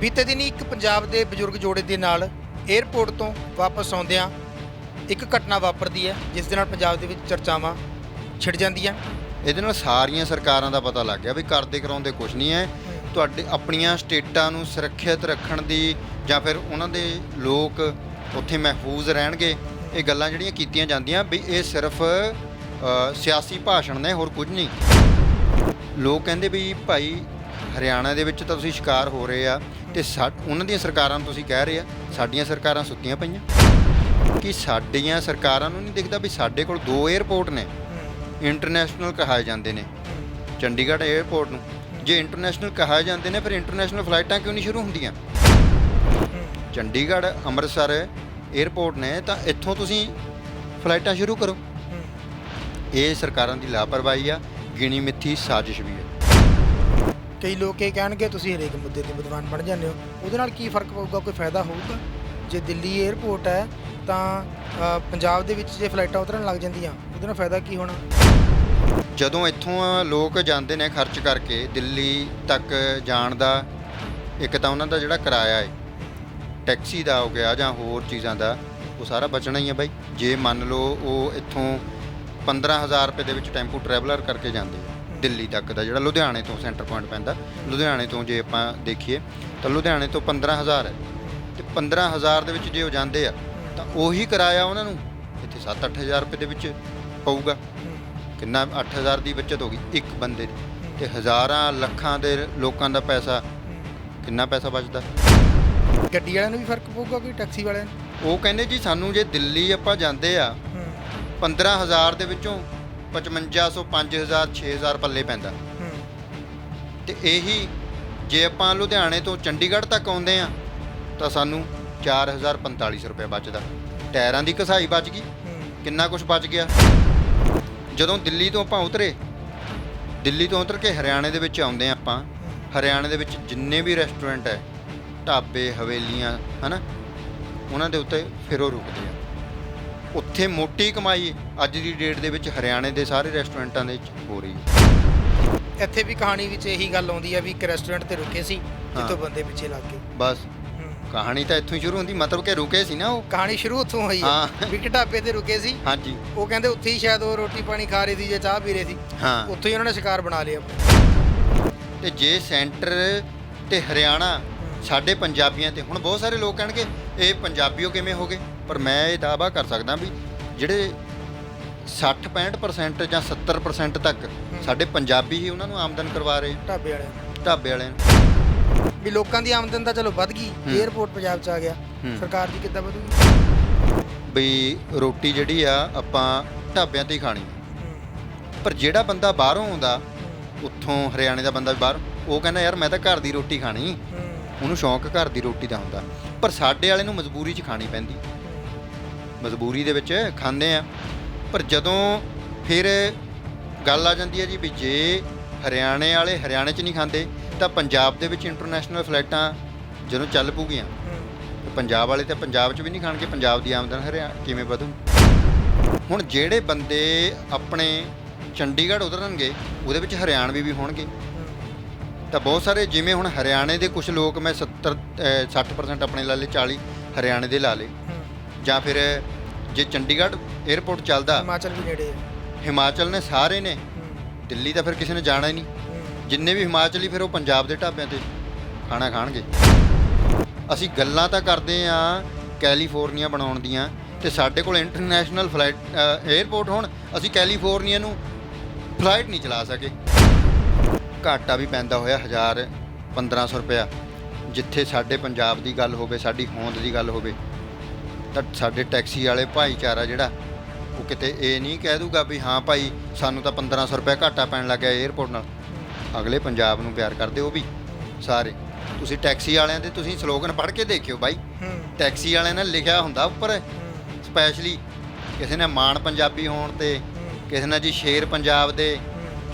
ਬੀਤੇ ਦਿਨੀ ਇੱਕ ਪੰਜਾਬ ਦੇ ਬਜ਼ੁਰਗ ਜੋੜੇ ਦੇ ਨਾਲ 에ਅਰਪੋਰਟ ਤੋਂ ਵਾਪਸ ਆਉਂਦਿਆਂ ਇੱਕ ਘਟਨਾ ਵਾਪਰਦੀ ਹੈ ਜਿਸ ਦੇ ਨਾਲ ਪੰਜਾਬ ਦੇ ਵਿੱਚ ਚਰਚਾਵਾਂ ਛਿੜ ਜਾਂਦੀਆਂ। ਇਹਦੇ ਨਾਲ ਸਾਰੀਆਂ ਸਰਕਾਰਾਂ ਦਾ ਪਤਾ ਲੱਗ ਗਿਆ ਵੀ ਕਰਦੇ ਕਰਾਉਂਦੇ ਕੁਝ ਨਹੀਂ ਹੈ। ਤੁਹਾਡੇ ਆਪਣੀਆਂ ਸਟੇਟਾਂ ਨੂੰ ਸੁਰੱਖਿਅਤ ਰੱਖਣ ਦੀ ਜਾਂ ਫਿਰ ਉਹਨਾਂ ਦੇ ਲੋਕ ਉੱਥੇ ਮਹਿਫੂਜ਼ ਰਹਿਣਗੇ ਇਹ ਗੱਲਾਂ ਜਿਹੜੀਆਂ ਕੀਤੀਆਂ ਜਾਂਦੀਆਂ ਵੀ ਇਹ ਸਿਰਫ ਸਿਆਸੀ ਭਾਸ਼ਣ ਨੇ ਹੋਰ ਕੁਝ ਨਹੀਂ। ਲੋਕ ਕਹਿੰਦੇ ਵੀ ਭਾਈ ਹਰਿਆਣਾ ਦੇ ਵਿੱਚ ਤਾਂ ਤੁਸੀਂ ਸ਼ਿਕਾਰ ਹੋ ਰਹੇ ਆ। ਤੇ ਸਾ- ਉਹਨਾਂ ਦੀਆਂ ਸਰਕਾਰਾਂ ਨੂੰ ਤੁਸੀਂ ਕਹਿ ਰਹੇ ਆ, ਸਾਡੀਆਂ ਸਰਕਾਰਾਂ ਸੁੱਤੀਆਂ ਪਈਆਂ। ਕਿ ਸਾਡੀਆਂ ਸਰਕਾਰਾਂ ਨੂੰ ਨਹੀਂ ਦਿਖਦਾ ਵੀ ਸਾਡੇ ਕੋਲ ਦੋ 에ਅਰਪੋਰਟ ਨੇ। ਇੰਟਰਨੈਸ਼ਨਲ ਕਹਾਏ ਜਾਂਦੇ ਨੇ। ਚੰਡੀਗੜ੍ਹ 에ਅਰਪੋਰਟ ਨੂੰ। ਜੇ ਇੰਟਰਨੈਸ਼ਨਲ ਕਹਾਏ ਜਾਂਦੇ ਨੇ, ਫਿਰ ਇੰਟਰਨੈਸ਼ਨਲ ਫਲਾਈਟਾਂ ਕਿਉਂ ਨਹੀਂ ਸ਼ੁਰੂ ਹੁੰਦੀਆਂ? ਚੰਡੀਗੜ੍ਹ, ਅੰਮ੍ਰਿਤਸਰ 에ਅਰਪੋਰਟ ਨੇ, ਤਾਂ ਇੱਥੋਂ ਤੁਸੀਂ ਫਲਾਈਟਾਂ ਸ਼ੁਰੂ ਕਰੋ। ਇਹ ਸਰਕਾਰਾਂ ਦੀ ਲਾਪਰਵਾਹੀ ਆ, ਗਿਣੀ ਮਿੱਥੀ ਸਾਜ਼ਿਸ਼ ਵੀ ਹੈ ਕਈ ਲੋਕ ਇਹ ਕਹਿਣਗੇ ਤੁਸੀਂ ਹਰੇਕ ਮੁੱਦੇ ਤੇ ਵਿਦਵਾਨ ਬਣ ਜਾਂਦੇ ਹੋ। ਉਹਦੇ ਨਾਲ ਕੀ ਫ਼ਰਕ ਪਊਗਾ, ਕੋਈ ਫਾਇਦਾ ਹੋਊਗਾ? ਜੇ ਦਿੱਲੀ 에ਅਰਪੋਰਟ ਹੈ, ਤਾਂ ਪੰਜਾਬ ਦੇ ਵਿੱਚ ਜੇ ਫਲਾਈਟਾਂ ਉਤਰਨ ਲੱਗ ਜਾਂਦੀਆਂ, ਉਹਦੇ ਨਾਲ ਫਾਇਦਾ ਕੀ ਹੋਣਾ? ਜਦੋਂ ਇੱਥੋਂ ਲੋਕ ਜਾਂਦੇ ਨੇ ਖਰਚ ਕਰਕੇ ਦਿੱਲੀ ਤੱਕ ਜਾਣ ਦਾ, ਇੱਕ ਤਾਂ ਉਹਨਾਂ ਦਾ ਜਿਹੜਾ ਕਿਰਾਇਆ ਹੈ, ਟੈਕਸੀ ਦਾ ਹੋ ਗਿਆ ਜਾਂ ਹੋਰ ਚੀਜ਼ਾਂ ਦਾ, ਉਹ ਸਾਰਾ ਬਚਣਾ ਹੀ ਹੈ ਬਾਈ। ਜੇ ਮੰਨ ਲਓ ਉਹ ਇੱਥੋਂ 15000 ਰੁਪਏ ਦੇ ਵਿੱਚ ਟੈਂਪੂ ਟਰੈਵਲਰ ਕਰਕੇ ਜਾਂਦੇ ਦਿੱਲੀ ਤੱਕ ਦਾ ਜਿਹੜਾ ਲੁਧਿਆਣੇ ਤੋਂ ਸੈਂਟਰ ਪੁਆਇੰਟ ਪੈਂਦਾ। ਲੁਧਿਆਣੇ ਤੋਂ ਜੇ ਆਪਾਂ ਦੇਖੀਏ ਤਾਂ ਲੁਧਿਆਣੇ ਤੋਂ 15000 ਹੈ। ਤੇ 15000 ਦੇ ਵਿੱਚ ਜੇ ਉਹ ਜਾਂਦੇ ਆ ਤਾਂ ਉਹੀ ਕਿਰਾਇਆ ਉਹਨਾਂ ਨੂੰ ਇੱਥੇ 7-8000 ਰੁਪਏ ਦੇ ਵਿੱਚ ਪਊਗਾ। ਕਿੰਨਾ? 8000 ਦੀ ਬਚਤ ਹੋ ਗਈ ਇੱਕ ਬੰਦੇ ਦੀ। ਤੇ ਹਜ਼ਾਰਾਂ ਲੱਖਾਂ ਦੇ ਲੋਕਾਂ ਦਾ ਪੈਸਾ ਕਿੰਨਾ ਪੈਸਾ ਬਚਦਾ? ਗੱਡੀ ਵਾਲਿਆਂ ਨੂੰ ਵੀ ਫ਼ਰਕ ਪਊਗਾ ਕੋਈ? ਟੈਕਸੀ ਵਾਲਿਆਂ ਨੂੰ? ਉਹ ਕਹਿੰਦੇ ਜੀ ਸਾਨੂੰ ਜੇ ਦਿੱਲੀ ਆਪਾਂ ਜਾਂਦੇ ਆ 15000 ਦੇ ਵਿੱਚੋਂ 5500 5000 6000 ਪੱਲੇ ਪੈਂਦਾ। ਤੇ ਇਹੀ ਜੇ ਆਪਾਂ ਲੁਧਿਆਣੇ ਤੋਂ ਚੰਡੀਗੜ੍ਹ ਤੱਕ ਆਉਂਦੇ ਆ ਤਾਂ ਸਾਨੂੰ 4045 ਰੁਪਏ ਬਚਦਾ। ਟਾਇਰਾਂ ਦੀ ਘਸਾਈ ਬਚ ਗਈ। ਕਿੰਨਾ ਕੁਝ ਬਚ ਗਿਆ? ਜਦੋਂ ਦਿੱਲੀ ਤੋਂ ਆਪਾਂ ਉਤਰੇ ਦਿੱਲੀ ਤੋਂ ਉਤਰ ਕੇ ਹਰਿਆਣੇ ਦੇ ਵਿੱਚ ਆਉਂਦੇ ਆ ਆਪਾਂ ਹਰਿਆਣੇ ਦੇ ਵਿੱਚ ਜਿੰਨੇ ਵੀ ਰੈਸਟੋਰੈਂਟ ਹੈ ਢਾਬੇ ਹਵੇਲੀਆਂ ਹਨਾ ਉਹਨਾਂ ਦੇ ਉੱਤੇ ਫਿਰ ਉਹ ਰੁਕਦੇ ਆ। ਉੱਥੇ ਮੋਟੀ ਕਮਾਈ ਅੱਜ ਦੀ ਡੇਟ ਦੇ ਵਿੱਚ ਹਰਿਆਣੇ ਦੇ ਸਾਰੇ ਰੈਸਟੋਰੈਂਟਾਂ ਦੇ ਵਿੱਚ ਹੋ ਰਹੀ ਹੈ। ਇੱਥੇ ਵੀ ਕਹਾਣੀ ਵਿੱਚ ਇਹੀ ਗੱਲ ਆਉਂਦੀ ਹੈ ਵੀ ਇੱਕ ਰੈਸਟੋਰੈਂਟ ਤੇ ਰੁਕੇ ਸੀ ਜਿੱਥੋਂ। ਬੰਦੇ ਪਿੱਛੇ ਲੱਗ ਗਏ। ਬਸ। ਕਹਾਣੀ ਤਾਂ ਇੱਥੋਂ ਹੀ ਸ਼ੁਰੂ ਹੁੰਦੀ ਮਤਲਬ ਕਿ ਰੁਕੇ ਸੀ ਨਾ ਉਹ। ਕਹਾਣੀ ਸ਼ੁਰੂ ਉੱਥੋਂ ਹੋਈ ਹੈ ਹਾਂ। ਵੀ ਇੱਕ ਢਾਬੇ ਤੇ ਰੁਕੇ ਸੀ। ਹਾਂਜੀ। ਉਹ ਕਹਿੰਦੇ ਉੱਥੇ ਹੀ ਸ਼ਾਇਦ ਉਹ ਰੋਟੀ ਪਾਣੀ ਖਾ ਰਹੇ ਸੀ ਜਾਂ ਚਾਹ ਪੀ ਰਹੇ ਸੀ। ਹਾਂ। ਉੱਥੋਂ ਹੀ ਉਹਨਾਂ ਨੇ ਸ਼ਿਕਾਰ ਬਣਾ ਲਿਆ। ਤੇ ਜੇ ਸੈਂਟਰ ਤੇ ਹਰਿਆਣਾ ਸਾਡੇ ਪੰਜਾਬੀਆਂ ਤੇ ਹੁਣ ਬਹੁਤ ਸਾਰੇ ਲੋਕ ਕਹਿਣਗੇ ਇਹ ਪੰਜਾਬੀਓ ਕਿਵੇਂ ਹੋ ਗਏ? ਪਰ ਮੈਂ ਇਹ ਦਾਅਵਾ ਕਰ ਸਕਦਾ ਵੀ ਜਿਹੜੇ 60-65% ਜਾਂ 70% ਤੱਕ ਸਾਡੇ ਪੰਜਾਬੀ ਹੀ ਉਹਨਾਂ ਨੂੰ ਆਮਦਨ ਕਰਵਾ ਰਹੇ ਢਾਬੇ ਵਾਲਿਆਂ ਨੂੰ। ਢਾਬੇ ਵਾਲਿਆਂ ਨੂੰ। ਵੀ ਲੋਕਾਂ ਦੀ ਆਮਦਨ ਤਾਂ ਚਲੋ ਵੱਧ ਗਈ ਹੂੰ। 에ਅਰਪੋਰਟ ਪੰਜਾਬ 'ਚ ਆ ਗਿਆ। ਹੂੰ। ਸਰਕਾਰ ਦੀ ਕਿੱਦਾਂ ਵਧੂਗੀ? ਵੀ ਰੋਟੀ ਜਿਹੜੀ ਆ ਆਪਾਂ ਢਾਬਿਆਂ ਤੇ ਹੀ ਖਾਣੀ। ਪਰ ਜਿਹੜਾ ਬੰਦਾ ਬਾਹਰੋਂ ਆਉਂਦਾ ਉੱਥੋਂ ਹਰਿਆਣੇ ਦਾ ਬੰਦਾ ਵੀ ਬਾਹਰ ਉਹ ਕਹਿੰਦਾ ਯਾਰ ਮੈਂ ਤਾਂ ਘਰ ਦੀ ਰੋਟੀ ਖਾਣੀ। ਉਹਨੂੰ ਸ਼ੌਂਕ ਘਰ ਦੀ ਰੋਟੀ ਦਾ ਹੁੰਦਾ। ਪਰ ਸਾਡੇ ਵਾਲੇ ਨੂੰ ਮਜਬੂਰੀ 'ਚ ਖਾਣੀ ਪੈਂਦੀ। ਮਜਬੂਰੀ ਦੇ ਵਿੱਚ ਖਾਂਦੇ ਆ। ਪਰ ਜਦੋਂ ਫਿਰ ਗੱਲ ਆ ਜਾਂਦੀ ਹੈ ਜੀ ਵੀ ਜੇ ਹਰਿਆਣੇ ਵਾਲੇ ਹਰਿਆਣੇ 'ਚ ਨਹੀਂ ਖਾਂਦੇ, ਤਾਂ ਪੰਜਾਬ ਦੇ ਵਿੱਚ ਇੰਟਰਨੈਸ਼ਨਲ ਫਲਾਈਟਾਂ ਜਦੋਂ ਚੱਲ ਪੂਗੀਆਂ ਪੰਜਾਬ ਵਾਲੇ ਤਾਂ ਪੰਜਾਬ 'ਚ ਵੀ ਨਹੀਂ ਖਾਣਗੇ, ਪੰਜਾਬ ਦੀ ਆਮਦਨ ਹਰਿਆਣਾ ਕਿਵੇਂ ਵਧੂ? ਹੁਣ ਜਿਹੜੇ ਬੰਦੇ ਆਪਣੇ ਚੰਡੀਗੜ੍ਹ ਉਤਰਨਗੇ, ਉਹਦੇ ਵਿੱਚ ਹਰਿਆਣਵੀ ਵੀ ਹੋਣਗੇ। ਤਾਂ ਬਹੁਤ ਸਾਰੇ ਜਿਵੇਂ ਹੁਣ ਹਰਿਆਣੇ ਦੇ ਕੁਝ ਲੋਕ, ਮੈਂ 70 ਅਹ 60% ਆਪਣੇ ਲਾ ਲਏ 40 ਹਰਿਆਣੇ ਦੇ ਲਾ ਲਏ। ਜਾਂ ਫਿਰ ਜੇ ਚੰਡੀਗੜ੍ਹ 에ਅਰਪੋਰਟ ਚੱਲਦਾ ਹਿਮਾਚਲ ਵੀ ਨੇੜੇ ਹੈ। ਹਿਮਾਚਲ ਨੇ ਸਾਰੇ ਨੇ ਦਿੱਲੀ ਤਾਂ ਫਿਰ ਕਿਸੇ ਨੇ ਜਾਣਾ ਹੀ ਨਹੀਂ। ਜਿੰਨੇ ਵੀ ਹਿਮਾਚਲੀ ਫਿਰ ਉਹ ਪੰਜਾਬ ਦੇ ਢਾਬਿਆਂ ਤੇ ਖਾਣਾ ਖਾਣਗੇ। ਅਸੀਂ ਗੱਲਾਂ ਤਾਂ ਕਰਦੇ ਆ ਕੈਲੀਫੋਰਨੀਆ ਬਣਾਉਣ ਦੀਆਂ ਤੇ ਸਾਡੇ ਕੋਲ ਇੰਟਰਨੈਸ਼ਨਲ ਫਲਾਈਟ 에ਅਰਪੋਰਟ ਹੋਣ ਅਸੀਂ ਕੈਲੀਫੋਰਨੀਆ ਨੂੰ ਫਲਾਈਟ ਨਹੀਂ ਚਲਾ ਸਕੇ। ਘਾਟਾ ਵੀ ਪੈਂਦਾ ਹੋਇਆ 1000 1500 ਰੁਪਇਆ ਜਿੱਥੇ ਸਾਡੇ ਪੰਜਾਬ ਦੀ ਗੱਲ ਹੋਵੇ ਸਾਡੀ ਹੋਂਦ ਦੀ ਗੱਲ ਹੋਵੇ। ਤਾਂ ਸਾਡੇ ਟੈਕਸੀ ਵਾਲੇ ਭਾਈਚਾਰਾ ਜਿਹੜਾ ਉਹ ਕਿਤੇ ਇਹ ਨਹੀਂ ਕਹਿ ਦੂਗਾ ਵੀ ਹਾਂ ਭਾਈ ਸਾਨੂੰ ਤਾਂ 1500 ਰੁਪਏ ਘਾਟਾ ਪੈਣ ਲੱਗਿਆ 에ਅਰਪੋਰਟ ਨਾਲ। ਅਗਲੇ ਪੰਜਾਬ ਨੂੰ ਪਿਆਰ ਕਰਦੇ ਉਹ ਵੀ ਸਾਰੇ। ਤੁਸੀਂ ਟੈਕਸੀ ਵਾਲਿਆਂ ਦੇ ਤੁਸੀਂ ਸਲੋਗਨ ਪੜ੍ਹ ਕੇ ਦੇਖਿਓ ਬਾਈ। ਟੈਕਸੀ ਵਾਲਿਆਂ ਨੇ ਲਿਖਿਆ ਹੁੰਦਾ ਉੱਪਰ ਸਪੈਸ਼ਲੀ ਕਿਸੇ ਨੇ ਮਾਣ ਪੰਜਾਬੀ ਹੋਣ ਤੇ ਕਿਸੇ ਨੇ ਜੀ ਸ਼ੇਰ ਪੰਜਾਬ ਦੇ